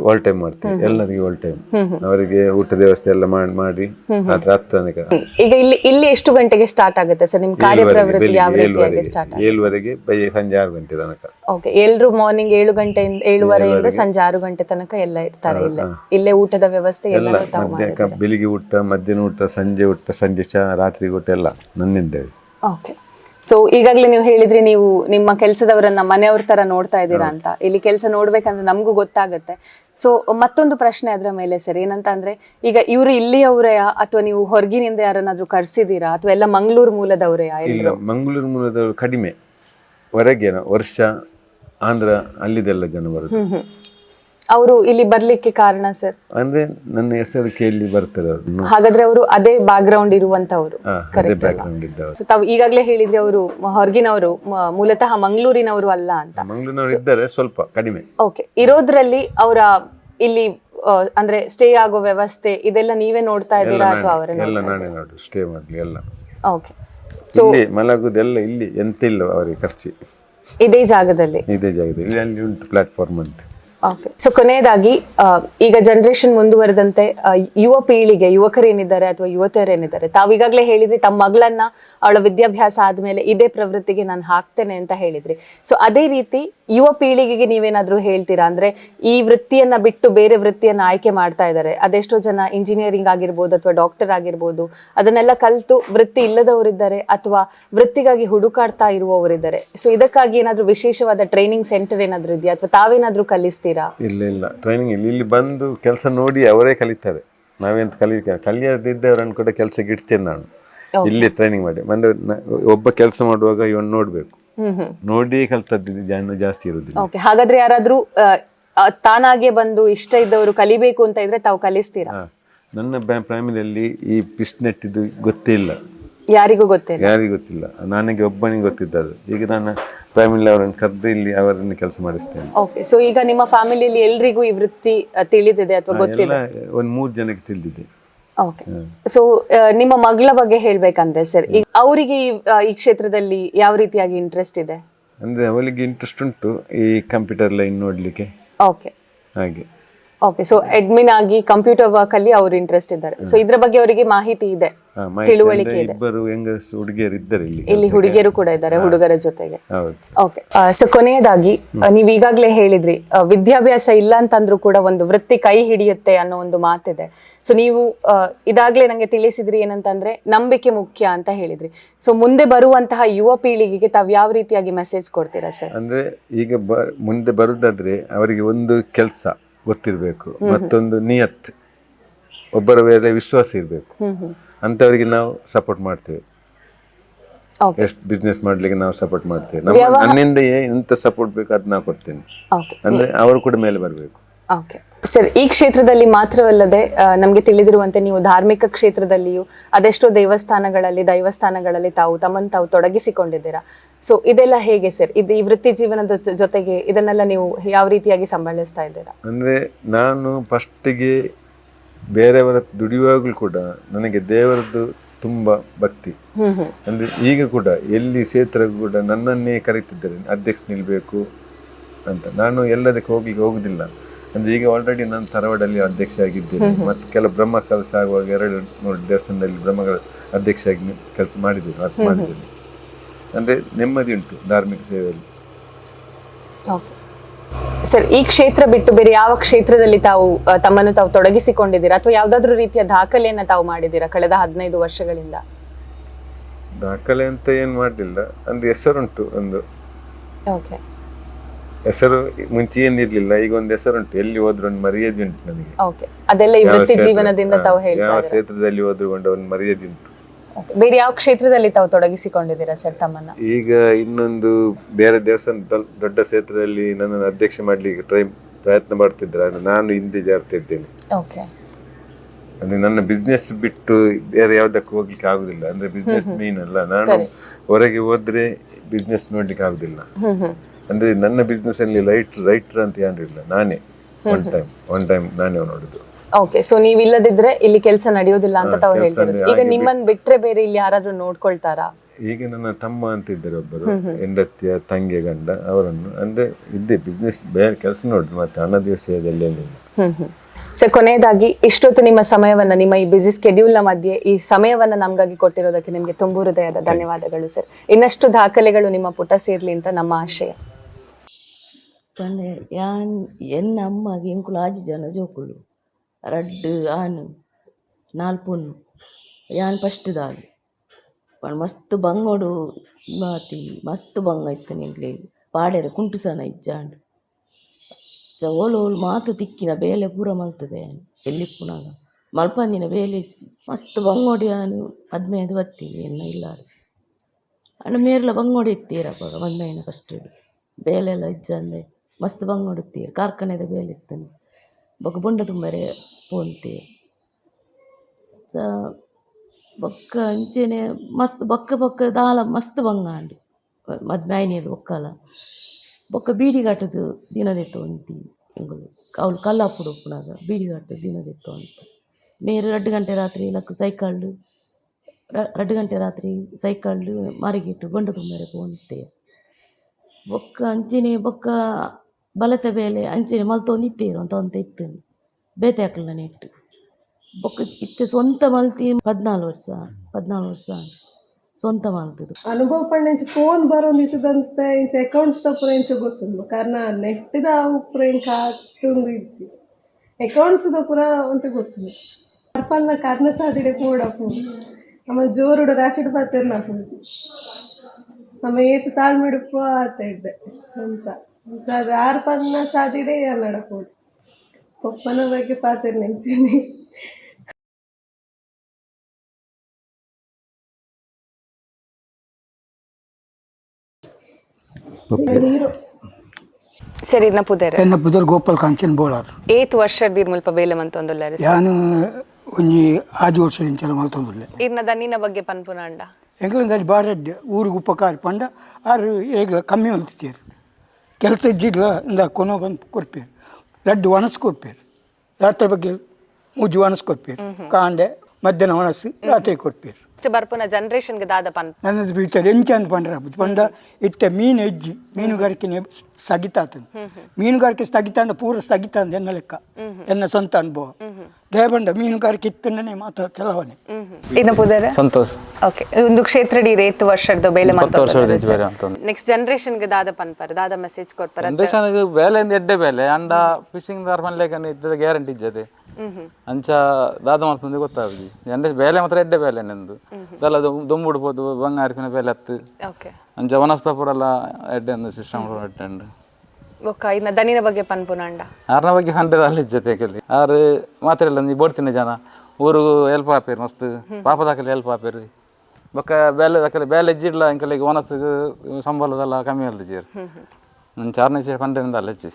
ಆಲ್ ಟೈಮ್ ಮಾಡ್ತೀವಿ. ಎಲ್ಲರಿಗೆ ಆಲ್ ಟೈಮ್ ಅವರಿಗೆ ಊಟದ ವ್ಯವಸ್ಥೆ ಎಲ್ಲ ಮಾಡಿ ಮಾಡಿ ರಾತ್ರಿ ಹತ್ತು ತನಕ ಈಗ ಇಲ್ಲಿ ಇಲ್ಲಿ ಎಷ್ಟು ಗಂಟೆಗೆ ಸ್ಟಾರ್ಟ್ ಆಗುತ್ತೆ ಸರ್? ನಿಮ್ ಕಾರ್ಯಪ್ರವೃತ್ತಿ ಯಾವ ರೀತಿಯಾಗಿ ಸ್ಟಾರ್ಟ್ ಏಳುವರೆಗೆ ಬೈ ಸಂಜೆ ಆರು ಗಂಟೆ ತನಕ. ಓಕೆ ಎಲ್ರು ಮಾರ್ನಿಂಗ್ ಏಳು ಗಂಟೆಯಿಂದ ಏಳುವರೆಯಿಂದ ಸಂಜೆ ಆರು ಗಂಟೆ ತನಕ ಎಲ್ಲ ಇರ್ತಾರೆ ಇಲ್ಲೇ. ಇಲ್ಲೇ ಊಟದ ವ್ಯವಸ್ಥೆ ಎಲ್ಲ ಮಧ್ಯಾಹ್ನ ಬೆಳಿಗ್ಗೆ ಊಟ ಮಧ್ಯಾಹ್ನ ಊಟ ಸಂಜೆ ಊಟ ಸಂಜೆ ಚಾ ರಾತ್ರಿ ಊಟ ಎಲ್ಲ ನನ್ನಿಂದ ಓಕೆ ಸೊ ಈಗಾಗಲೇ ನೀವು ಹೇಳಿದ್ರಿ ನೀವು ನಿಮ್ಮ ಕೆಲಸದವರನ್ನ ಮನೆಯವ್ರ ತರ ನೋಡ್ತಾ ಇದ್ದೀರಾ ಅಂತ. ಇಲ್ಲಿ ಕೆಲಸ ನೋಡ್ಬೇಕಂದ್ರೆ ನಮಗೂ ಗೊತ್ತಾಗುತ್ತೆ. ಸೊ ಮತ್ತೊಂದು ಪ್ರಶ್ನೆ ಅದರ ಮೇಲೆ ಸರ್ ಏನಂತ ಅಂದ್ರೆ ಈಗ ಇವರು ಇಲ್ಲಿಯವರೆಯ ಅಥವಾ ನೀವು ಹೊರಗಿನಿಂದ ಯಾರನ್ನಾದ್ರೂ ಕರ್ಸಿದೀರಾ ಅಥವಾ ಎಲ್ಲ ಮಂಗಳೂರು ಮೂಲದವರೇ ಇಲ್ಲ ಮಂಗಳೂರು ಮೂಲದವರು ಕಡಿಮೆ. ಹೊರಗೆ ವರ್ಷ ಆಂಧ್ರ ಅಲ್ಲಿದೆಲ್ಲ ಜನ ಬರುತ್ತೆ ಅವರು ಇಲ್ಲಿ ಬರ್ಲಿಕ್ಕೆ ಕಾರಣ ಸರ್? ಅಂದ್ರೆ ನನ್ನ ಹೆಸರು ಕೇಳಿ ಬರ್ತಾರೆ ಅವರು. ಹಾಗಾದ್ರೆ ಅವರು ಅದೇ ಬ್ಯಾಕ್ ಇರುವಂತವರು ಅದೇ ಇದ್ದವರು. ತಾವು ಈಗಾಗಲೇ ಹೇಳಿದ್ರೆ ಅವರು ಹೊರಗಿನವರು ಮೂಲತಃ ಮಂಗಳೂರಿನವರು ಅಲ್ಲ ಅಂತ. ಮಂಗಳೂರಿನವರು ಇದ್ದಾರೆ ಸ್ವಲ್ಪ ಕಡಿಮೆ. ಓಕೆ ಇರೋದ್ರಲ್ಲಿ ಅವರ ಇಲ್ಲಿ ಅಂದ್ರೆ ಸ್ಟೇ ಆಗೋ ವ್ಯವಸ್ಥೆ ಇದೆಲ್ಲ ನೀವೇ ನೋಡ್ತಾ ಇದ್ದೀರಾ ಅಥವಾ ಅವರೇ ಎಲ್ಲ ನಾನೇ ನೋಡು ಸ್ಟೇ ಮಾಡ್ಲಿ ಎಲ್ಲ. ಓಕೆ ಇಲ್ಲಿ ಮಲಗುದೆಲ್ಲ ಇಲ್ಲಿ ಎಂತಿಲ್ಲ ಅವರಿಗೆ ಖರ್ಚು. ಇದೇ ಜಾಗದಲ್ಲಿ? ಇದೇ ಜಾಗದಲ್ಲಿ ಅಲ್ಲಿ ಉಂಟು ಪ್ಲಾಟ್ಫಾರ್ಮ್ ಅಂತ. ಓಕೆ ಸೊ ಕೊನೆಯದಾಗಿ ಈಗ ಜನರೇಷನ್ ಮುಂದುವರೆದಂತೆ ಯುವ ಪೀಳಿಗೆ ಯುವಕರೇನಿದ್ದಾರೆ ಅಥವಾ ಯುವತಿಯರೇನಿದ್ದಾರೆ ತಾವು ಈಗಾಗಲೇ ಹೇಳಿದ್ರಿ, ತಮ್ಮ ಮಗಳನ್ನ ಅವಳ ವಿದ್ಯಾಭ್ಯಾಸ ಆದ್ಮೇಲೆ ಇದೇ ಪ್ರವೃತ್ತಿಗೆ ನಾನು ಹಾಕ್ತೇನೆ ಅಂತ ಹೇಳಿದ್ರಿ. ಸೊ ಅದೇ ರೀತಿ ಯುವ ಪೀಳಿಗೆಗೆ ನೀವೇನಾದ್ರೂ ಹೇಳ್ತೀರಾ? ಅಂದ್ರೆ ಈ ವೃತ್ತಿಯನ್ನ ಬಿಟ್ಟು ಬೇರೆ ವೃತ್ತಿಯನ್ನ ಆಯ್ಕೆ ಮಾಡ್ತಾ ಇದ್ದಾರೆ. ಅದೆಷ್ಟೋ ಜನ ಇಂಜಿನಿಯರಿಂಗ್ ಆಗಿರ್ಬೋದು ಅಥವಾ ಡಾಕ್ಟರ್ ಆಗಿರ್ಬೋದು, ಅದನ್ನೆಲ್ಲ ಕಲಿತು ವೃತ್ತಿ ಇಲ್ಲದವರಿದ್ದಾರೆ ಅಥವಾ ವೃತ್ತಿಗಾಗಿ ಹುಡುಕಾಡ್ತಾ ಇರುವವರಿದ್ದಾರೆ. ಸೊ ಇದಕ್ಕಾಗಿ ಏನಾದರೂ ವಿಶೇಷವಾದ ಟ್ರೈನಿಂಗ್ ಸೆಂಟರ್ ಏನಾದರೂ ಇದೆಯಾ? ಅಥವಾ ತಾವೇನಾದರೂ ಕಲಿಸ್ತೀರಾ? ಇಲ್ಲ ಇಲ್ಲ. ಟ್ರೈನಿಂಗ್ ಇಲ್ಲಿ. ಇಲ್ಲಿ ಬಂದು ಕೆಲಸ ನೋಡಿ ಅವರೇ ಕಲಿತಾರೆ. ನಾವೆಂತ ಕಲಿ ಕಲಿಯದಿದ್ದವರನ್ನು ಕೂಡ ಕೆಲಸಕ್ಕೆ ಇಡ್ತೇನೆ ನಾನು. ಇಲ್ಲಿ ಟ್ರೈನಿಂಗ್ ಮಾಡಿ. ಅಂದ್ರೆ ಒಬ್ಬ ಕೆಲಸ ಮಾಡುವಾಗ ಇವನ್ ನೋಡ್ಬೇಕು. ನೋಡಿ ಕಲ್ತದ್ದು ಜನ ಜಾಸ್ತಿ ಇರುದಿಲ್ಲ ಓಕೆ. ಹಾಗಾದ್ರೆ ಯಾರಾದ್ರೂ ತಾನಾಗೆ ಬಂದು ಇಷ್ಟ ಇದ್ದವರು ಕಲಿಬೇಕು ಅಂತ ಇದ್ರೆ ತಾವು ಕಲಿಸ್ತೀರಾ? ನನ್ನ ಫ್ಯಾಮಿಲಿಯಲ್ಲಿ ಈ ಪಿಸ್ಟ್ ಇದು ಗೊತ್ತೇ ಇಲ್ಲ. ಯಾರಿಗೂ ಗೊತ್ತಿಲ್ಲ. ಯಾರಿಗೂ ಗೊತ್ತಿಲ್ಲ. ನನಗೆ ಒಬ್ಬನಿಗೆ ಗೊತ್ತಿದ್ದದು ಈಗ ನಾನು ಫ್ಯಾಮಿಲಿ ಅವರನ್ನು ಕರೆದು ಇಲ್ಲಿ ಅವರನ್ನು ಕೆಲಸ ಮಾಡಿಸ್ತೇನೆ. ಓಕೆ ಸೊ ಈಗ ನಿಮ್ಮ ಫ್ಯಾಮಿಲಿಯಲ್ಲಿ ಎಲ್ರಿಗೂ ಈ ವೃತ್ತಿ ತಿಳಿದಿದೆ ಅಥವಾ ಗೊತ್ತಿಲ್ಲ ಎಲ್ಲ ಒಂದು ಮೂರು ಜನಕ್ಕೆ ತಿಳಿದಿದೆ. ಓಕೆ ಸೊ ನಿಮ್ಮ ಮಗಳ ಬಗ್ಗೆ ಹೇಳ್ಬೇಕಂದ್ರೆ ಸರ್ ಈಗ ಅವರಿಗೆ ಈ- ಆ, ಈ ಕ್ಷೇತ್ರದಲ್ಲಿ ಯಾವ ರೀತಿಯಾಗಿ ಇಂಟ್ರೆಸ್ಟ್ ಇದೆ? ಅಂದ್ರೆ ಅವಳಿಗೆ ಇಂಟ್ರೆಸ್ಟ್ ಉಂಟು ಈ ಕಂಪ್ಯೂಟರ್ ಲೈನ್ ನೋಡಲಿಕ್ಕೆ. ಓಕೆ ಹಾಗೆ. ಓಕೆ ಸೊ ಅಡ್ಮಿನ್ ಆಗಿ ಕಂಪ್ಯೂಟರ್ ವರ್ಕ್ ಅಲ್ಲಿ ಅವ್ರು ಇಂಟ್ರೆಸ್ಟ್ ಇದ್ದಾರೆ. ಸೊ ಇದ್ರ ಬಗ್ಗೆ ಅವರಿಗೆ ಮಾಹಿತಿ ಇದೆ. ತಿಳುವಳಿಕೆ ಇದೆ. ಇಬ್ಬರು ಹೆಂಗಸು ಹುಡುಗಿಯರು ಇದ್ದಾರೆ ಇಲ್ಲಿ. ಇಲ್ಲಿ ಹುಡುಗಿಯರು ಕೂಡ ಇದ್ದಾರೆ ಹುಡುಗರ ಜೊತೆಗೆ. ಓಕೆ ಸೊ ಕೊನೆಯದಾಗಿ ನೀವು ಈಗಾಗಲೇ ಹೇಳಿದ್ರಿ ವಿದ್ಯಾಭ್ಯಾಸ ಇಲ್ಲ ಅಂತಂದ್ರೂ ಕೂಡ ಒಂದು ವೃತ್ತಿ ಕೈ ಹಿಡಿಯುತ್ತೆ ಅನ್ನೋ ಒಂದು ಮಾತಿದೆ. ಸೊ ನೀವು ಇದಾಗಲೇ ಇದಾಗ್ಲೇ ನಂಗೆ ತಿಳಿಸಿದ್ರಿ ಏನಂತಂದ್ರೆ ನಂಬಿಕೆ ಮುಖ್ಯ ಅಂತ ಹೇಳಿದ್ರಿ. ಸೊ ಮುಂದೆ ಬರುವಂತಹ ಯುವ ಪೀಳಿಗೆಗೆ ತಾವು ಯಾವ ರೀತಿಯಾಗಿ ಮೆಸೇಜ್ ಕೊಡ್ತೀರಾ ಸರ್ ಅಂದ್ರೆ ಈಗ ಮುಂದೆ ಬರುದಾದ್ರೆ ಅವರಿಗೆ ಒಂದು ಕೆಲಸ ಗೊತ್ತಿರಬೇಕು ಮತ್ತೊಂದು ನಿಯತ್ ಒಬ್ಬರ ಮೇಲೆ ವಿಶ್ವಾಸ ಇರಬೇಕು. ಅಂತವರಿಗೆ ನಾವು ಸಪೋರ್ಟ್ ಮಾಡ್ತೇವೆ. ಎಷ್ಟು ಬಿಸ್ನೆಸ್ ಮಾಡ್ಲಿಕ್ಕೆ ನಾವು ಸಪೋರ್ಟ್ ಮಾಡ್ತೇವೆ. ನಮ್ಮ ನನ್ನಿಂದ ಏ- ಎಂತ ಸಪೋರ್ಟ್ ಬೇಕು ಅದು ಕೊಡ್ತೇನೆ. ಓಕೆ ಅಂದ್ರೆ ಅವರು ಕೂಡ ಮೇಲೆ ಬರಬೇಕು. ಓಕೆ ಸರ್ ಈ ಕ್ಷೇತ್ರದಲ್ಲಿ ಮಾತ್ರವಲ್ಲದೆ ಆ, ನಮ್ಗೆ ತಿಳಿದಿರುವಂತೆ ನೀವು ಧಾರ್ಮಿಕ ಕ್ಷೇತ್ರದಲ್ಲಿಯೂ ಅದೆಷ್ಟೋ ದೇವಸ್ಥಾನಗಳಲ್ಲಿ ದೈವಸ್ಥಾನಗಳಲ್ಲಿ ತಾವು ತಮ್ಮನ್ನು ತಾವು ತೊಡಗಿಸಿಕೊಂಡಿದ್ದೀರಾ. ಸೊ ಇದೆಲ್ಲ ಹೇಗೆ ಸರ್? ಇದು ಈ ವೃತ್ತಿ ಜೀವನದ ಜೊ- ಜೊತೆಗೆ ಇದನ್ನೆಲ್ಲ ನೀವು ಯಾವ ರೀತಿಯಾಗಿ ಸಂಭಾಳಿಸ್ತಾ ಇದ್ದೀರಾ? ಅಂದ್ರೆ ನಾನು ಫಸ್ಟಿಗೆ ಬೇರೆಯವರ ದುಡಿಯುವಾಗಲೂ ಕೂಡ ನನಗೆ ದೇವರದ್ದು ತುಂಬಾ ಭಕ್ತಿ. ಅಂದ್ರೆ ಈಗ ಕೂಡ ಎಲ್ಲಿ ಕ್ಷೇತ್ರ ಕೂಡ ನನ್ನನ್ನೇ ಕರೀತಿದ್ದಾರೆ. ಅಧ್ಯಕ್ಷ ನಿಲ್ಬೇಕು ಅಂತ. ನಾನು ಎಲ್ಲದಕ್ಕೆ ಹೋಗ್ಲಿಕ್ಕೆ ಹೋಗುದಿಲ್ಲ. ಅಂದ್ರೆ ಈಗ ಆಲ್ರೆಡಿ ನಾನು ತರವಾಡಲ್ಲಿ ಅಧ್ಯಕ್ಷ ಆಗಿದ್ದೇನೆ. ಮತ್ತು ಕೆಲವು ಬ್ರಹ್ಮ ಕೆಲಸ ಆಗುವಾಗ ಎರಡು ಮೂರು ದೇವಸ್ಥಾನದಲ್ಲಿ ಬ್ರಹ್ಮಗಳ ಅಧ್ಯಕ್ಷ ಆಗಿ ಕೆಲಸ ಮಾಡಿದ್ದೇನೆ ವರ್ಕ್ ಮಾಡಿದ್ದೇನೆ ಅಂದ್ರೆ ನೆಮ್ಮದಿ ಉಂಟು ಧಾರ್ಮಿಕ ಸೇವೆಯಲ್ಲಿ. ಓಕೆ ಸರ್ ಈ ಕ್ಷೇತ್ರ ಬಿಟ್ಟು ಬೇರೆ ಯಾವ ಕ್ಷೇತ್ರದಲ್ಲಿ ತಾವು ತಮ್ಮನ್ನು ತಾವು ತೊಡಗಿಸಿಕೊಂಡಿದ್ದೀರಾ? ಅಥವಾ ಯಾವ್ದಾದ್ರು ರೀತಿಯ ದಾಖಲೆಯನ್ನ ತಾವು ಮಾಡಿದ್ದೀರಾ ಕಳೆದ ಹದಿನೈದು ವರ್ಷಗಳಿಂದ? ದಾಖಲೆ ಅಂತ ಏನು ಮಾಡಲಿಲ್ಲ. ಅಂದ್ರೆ ಹೆಸರುಂಟು ಒಂದು. ಓಕೆ. ಹೆಸರು ಮುಂಚೆ ಏನಿರ್ಲಿಲ್ಲ ಈಗ ಒಂದು ಹೆಸರುಂಟು. ಎಲ್ಲಿ ಹೋದ್ರು ಒಂದು ಮರ್ಯಾದೆ ಉಂಟು ನನಗೆ ಓಕೆ. ಅದೆಲ್ಲ ಈ ಜೀವನದಿಂದ ತಾವು ಯಾವ ಕ್ಷೇತ್ರದಲ್ಲಿ ಹೋದ್ರು ಒಂದು ಮರ್ಯಾದೆ ಉಂಟು. ಬೇರೆ ಯಾವ ಕ್ಷೇತ್ರದಲ್ಲಿ ತಾವು ತೊಡಗಿಸಿಕೊಂಡಿದ್ದೀರಾ ಸರ್ ತಮ್ಮನ್ನ? ಈಗ ಇನ್ನೊಂದು ಬೇರೆ ದೇವಸ್ಥಾನ ದೊಡ್- ದೊಡ್ಡ ಕ್ಷೇತ್ರದಲ್ಲಿ ನನ್ನನ್ನು ಅಧ್ಯಕ್ಷ ಮಾಡ್ಲಿಕ್ಕೆ ಟ್ರೈ ಪ್ರಯತ್ನ ಮಾಡ್ತಿದ್ರೆ ಆದ್ರೆ ನಾನು ಹಿಂದೆ ಜಾರ್ತಿದ್ದೇನೆ ಓಕೆ ಅಂದ್ರೆ ನನ್ನ ಬಿಸ್ನೆಸ್ ಬಿಟ್ಟು ಬೇರೆ ಯಾವ್ದಕ್ಕೂ ಹೋಗ್ಲಿಕ್ಕೆ ಆಗುದಿಲ್ಲ ಅಂದ್ರೆ ಬಿಸ್ನೆಸ್ ಮೀನ್ ಅಲ್ಲ. ನಾನು ಹೊರಗೆ ಹೋದ್ರೆ ಬಿಸ್ನೆಸ್ ನೋಡ್ಲಿಕ್ಕೆ ಆಗುದಿಲ್ಲ. ಹ್ಮ್ ಹ್ಮ್. ಅಂದ್ರೆ ನನ್ನ ಬಿಸ್ನೆಸ್ ಅಲ್ಲಿ ಲೈಟ್ ರೈಟರ್ ಅಂತ ಯಾರಿಲ್ಲ ನಾನೇ. ಒನ್ ಟೈಮ್ ಒನ್ ಟೈಮ್ ನಾನೇ ನೋಡುದು. ಓಕೆ ಸೊ ನೀವ್ ಇಲ್ಲದಿದ್ರೆ ಇಲ್ಲಿ ಕೆಲಸ ನಡೆಯೋದಿಲ್ಲ ಅಂತ ತಾವು ಹೇಳ್ತಿರೋದು. ಈಗ ನಿಮ್ಮನ್ನ ಬಿಟ್ರೆ ಬೇರೆ ಇಲ್ಲಿ ಯಾರಾದ್ರೂ ನೋಡ್ಕೊಳ್ತಾರಾ? ಈಗ ನನ್ನ ತಮ್ಮ ಅಂತ ಇದ್ದಾರೆ ಒಬ್ಬರು ಹೆಂಡತಿಯ ತಂಗಿ ಗಂಡ ಅವರನ್ನು ಅಂದ್ರೆ ಇದ್ದೆ ಬಿಸ್ನೆಸ್ ಬೇರೆ ಕೆಲಸ ನೋಡ್ರಿ ಮತ್ತೆ ಹಣ ದಿವಸದಲ್ಲಿ ಏನಿಲ್ಲ. ಹ್ಮ್ ಹ್ಮ್. ಸರ್ ಕೊನೆಯದಾಗಿ ಇಷ್ಟೊತ್ತು ನಿಮ್ಮ ಸಮಯವನ್ನ ನಿಮ್ಮ ಈ ಬಿಸಿ ಸ್ಕೆಡ್ಯೂಲ್ನ ಮಧ್ಯೆ ಈ ಸಮಯವನ್ನ ನಮ್ಗಾಗಿ ಕೊಟ್ಟಿರೋದಕ್ಕೆ ನಿಮಗೆ ತುಂಬು ಹೃದಯದ ಧನ್ಯವಾದಗಳು ಸರ್ ಇನ್ನಷ್ಟು ದಾಖಲೆಗಳು ನಿಮ್ಮ ಪುಟ ಸೇರ್ಲಿ ಅಂತ ನಮ್ಮ ಆಶಯ. ಯಾನ್ ಎನ್ನ ಅಮ್ಮಗೆ ಇಂಕುಲು ಆಜಿ ಜನ ಜೋಕುಲು ರಡ್ಡು ಆನು ನಾಲ್ಪುನ್ನು ಯಾನ್ ಫಸ್ಟ್ ದಾಲ್ ಪಂಡ ಮಸ್ತ್ ಬಂಗೋಡು ಮಾತಿ, ಮಸ್ತ್ ಬಂಗ ಇತ್ತು ನಿಂಗ್ಲಿ. ಪಾಡೆರೆ ಕುಂಟು ಸನ ಇಜ್ಜಾಂಡು ಓಲು ಓಲು ಮಾತು ತಿಕ್ಕಿನ ಬೇಲೆ ಪೂರ ಮಲ್ತದೆ ಎಲ್ಲಿ ಪುನಾಗ. ಮಲ್ಪಂದಿನ ಬೇಲೆ ಮಸ್ತ್ ಬಂಗೋಡಿ ಯಾನು ಹದಿನೈದು ಬತ್ತೀನಿ ಎನ್ನ ಇಲ್ಲಾರು. ಅಣ್ಣ ಮೇರ್ಲ ಬಂಗೋಡಿ ಇತ್ತೀರಪ್ಪ ಒಂದೈನ ಫಸ್ಟ್ ಬೇಲೆ ಎಲ್ಲ ಇಜ್ಜಂದೆ ಮಸ್ತ್ ಬಂಗೋಡುತ್ತೀರಿ ಕಾರ್ಖಾನೆದ ಬೇಲೆ ಇತ್ತನೆ ಬೊಕ್ಕ ಬೊಂಡ ತುಂಬರೆ ಪೋಂತೆ ಸ ಬೊಕ್ಕ ಇಂಚೆನೆ ಮಸ್ತ್ ಬೊಕ್ಕ ಬೊಕ್ಕ ದಾಲ ಮಸ್ತ್ ಬಂಗಾಂಡು. ಮದ್ಮೈನಿಯಲ್ಲಿ ಒಕ್ಕಲ. ಬೊಕ್ಕ ಬೀಡಿಗಾಟದು ದಿನದೆತ್ತು ಅಂತಿ ಎಂಗುಲು. ಅವ್ಲು ಕಲ್ಲಾಪುಡು ಉಪ್ಪುನಾಗ. ಬೀಡಿಗಾಟ ದಿನದೆತ್ತು ಅಂತ. ಮೇರೆ ಎರಡು ಗಂಟೆ ರಾತ್ರಿ ಲಕ್ಕ ಸೈಕಲ್ಡು ರ- ರಡ್ಡು ಗಂಟೆ ರಾತ್ರಿ ಸೈಕಲ್ ಮಾರಿಗಿಟ್ಟು ಬಂಡು ತುಂಬರೆ ಪೋಂತೆ ಬೊಕ್ಕ ಅಂಚೆನೆ ಬೊಕ್ಕ ಬಲತೆ ಬೇಲೆ ಅಂಚಿನಿ ಮಲ್ತೊಂದಿತ್ತೇರು ಅಂತ ಒಂದು ಇತ್ತು ಬೇತೆ ಹಾಕಲ್ಲ ನೆಟ್ಟು. ಬೊಕ್ಕ ಇತ್ತೆ ಸ್ವಂತ ಮಲ್ತಿ ಪದ್ನಾಲ್ ವರ್ಷ ಪದ್ನಾಲು ವರ್ಷ ಸ್ವಂತ ಮಲ್ತಿದ್ದು. ಅನುಭವ ಪಂಡ ಇಂಚ ಫೋನ್ ಬರೋಂದಿತ್ತದಂತ ಇಂಚ ಅಕೌಂಟ್ಸ್ ಪೂರ ಇಂಚ ಗೊತ್ತುಂಡು ಕಾರಣ ನೆಟ್ಟದ ಅವು ಪೂರ ಇಂಚ ಹಾಕ್ತುಂಡು ಇಜ್ಜಿ ಅಕೌಂಟ್ಸ್ ಪೂರ ಅಂತ ಗೊತ್ತುಂಡು ಅರ್ಪನ ಕಾರಣ ಸಾದಿಡೆ ಕೂಡ ಫೋನ್ ನಮ್ಮ ಜೋರುಡ ರಾಶಿಡ್ ಪಾತೆರ್ನ ಫೋನ್ ನಮ್ಮ ಏತು ತಾಳ್ಮೆಡು ಪೋ ಆತ ಇದ್ದೆ ಹಂಸ ಹಂಸ ಅದು ಆರ್ಪಲ್ನ ಸಾದಿಡೆ ಅನ್ನಡ ಪೂರು ಪಪ್ಪನ ಬಗ್ಗೆ ಪಾತ್ರ ನೆನ್ಸಿನಿ. ಸರಿ ಇನ್ನ ಪುದರ್. ಎನ್ನ ಪುದರ್ ಗೋಪಾಲ್ ಕಾಂಚನ್ ಬೋಳಾರ್. ಏತ್ ವರ್ಷದ ಮುಲ್ಪ ಬೇಲೆ ಮಂತೊಂದುಲ್ಲಾರಿ ಯಾನು ಒಂಜಿ ಆಜಿ ವರ್ಷ ಇಂಚಲ ಮಲ್ತೊಂದುಲ್ಲೆ ಇರ್ನ ದನ್ನಿನ ಬಗ್ಗೆ ಪನ್ಪುನ ಅಂಡ ಎಂಗ್ಲಂದಲ್ಲಿ ಬಾರಡ್ಡೆ ಊರಿಗೆ ಉಪಕಾರ ಪಂಡ ಆರು ಕಮ್ಮಿ ಮಲ್ತಿದ್ದೀರು ಕೆಲಸ ಇದ್ದಿಲ್ಲ ಇಂದ ಕೊನೋಗಂದು ಕೊಡ್ಪೇರು. ಲಡ್ಡು ಒಣಸ್ ಕೊಡ್ಪೇರು. ರಾತ್ರಿ ಬಗ್ಗೆ ಮೂಜು ಒಣಸ್ ಕೊಡ್ಪೇರು. ಕಾಂಡೆ. ಮಧ್ಯಾಹ್ನ ಒಣಸಿ ರಾತ್ರಿ ಕೊಡ್ಪೇರು ಬರ್ಪುನ ಜನರೇಷನ್ಗೆ ದಾದ ಪನ್. ನನ್ನದು ಬೀಚರ್ ಎಂಚ ಅಂತ ಪಂಡ್ರ ಪಂಡ ಇಟ್ಟ ಮೀನು ಹೆಜ್ಜಿ ಮೀನುಗಾರಿಕೆ ಸ್ಥಗಿತ ಆತನು ಮೀನುಗಾರಿಕೆ ಸ್ಥಗಿತ ಅಂದ ಪೂರ ಸ್ಥಗಿತ ಅಂದ ಎನ್ನ ಲೆಕ್ಕ? ಎನ್ನ ಸ್ವಂತ ಅನುಭವ? ದಯಬಂಡ ಮೀನುಗಾರಿಕೆ ಇತ್ತನೇ ಮಾತಾಡ ಚಲಾವಣೆ ಇನ್ನ ಪುದರ್? ಸಂತೋಷ್. ಓಕೆ ಒಂದು ಕ್ಷೇತ್ರಡಿ ರೇತ್ ವರ್ಷದ ಬೇಲೆ ಇಪ್ಪತ್ತು ನೆಕ್ಸ್ಟ್ ಜನರೇಷನ್ಗೆ ದಾದ ಪನ್ಪರ್ ದಾದ ಮೆಸೇಜ್ ಕೊಡ್ಪರ ಜನರೇಷನ್ಗೆ ಬೇಲೆ ಬೆಲೆ ಎಡ್ಡೆ ಬೇಲೆ. ಅಂಡ ಫಿಶಿಂಗ್ ದಾರ್ ಮನ್ಲೇಕನ್ ಇದ್ದದ ಗ್ಯಾರಂಟಿ ಇಜ್ಜದೆ ಅಂಚ ದಾದ ಮಲ್ಪಂದು ಗೊತ್ತಾಗುದು. ಜನ ಬೇಲೆ ಮಾತ್ರ ಎಡ್ಡೆ ಬೇಲೆ ನಂದು ಅದೆಲ್ಲ ದೊಂಬುಡ್ಬೋದು ಬಂಗಾರಿಕಿನ ಬೇಲೆ ಹತ್ತು. ಅಂಚ ವನಸ್ತಾಪುರ ಎಲ್ಲ ಎಡ್ಡೆ ಒಂದು ಸಿಸ್ಟಮ್ ಎಡ್ಡೆ ಒಕ್ಕ ಇನ್ನ ದನಿನ ಬಗ್ಗೆ ಪನ್ಪುನಂಡ ಆರ್ನ ಬಗ್ಗೆ ಹಂಡ್ರೆಡ್ ಅಲ್ಲಿ ಇಜ್ಜತೆ ಕೆಲಿ ಆರು ಮಾತ್ರ ನೀ ಬೋಡ್ತಿನ ಜನ. ಊರು ಹೆಲ್ಪ್ ಆಪೇರು ಮಸ್ತ್. ಪಾಪದಾಕಲಿ ಹೆಲ್ಪ್ ಆಪೇರು. ಬೊಕ್ಕ ಬೇಲೆ ದಾಕಲಿ ಬೇಲೆ ಇಜ್ಜಿಡ್ಲ ಅಂಕಲಿಗೆ ಒನಸ್ಗೆ ಸಂಬಳದಲ್ಲ ಕಮ್ಮಿ ಅಲ್ದಿಜೀರ್ ನನ್ನ ಚಾರ್ನ ಪಂಡ್ರಿಂದ ಅಲ್ಲಿ ಹೆಚ್ಚಿ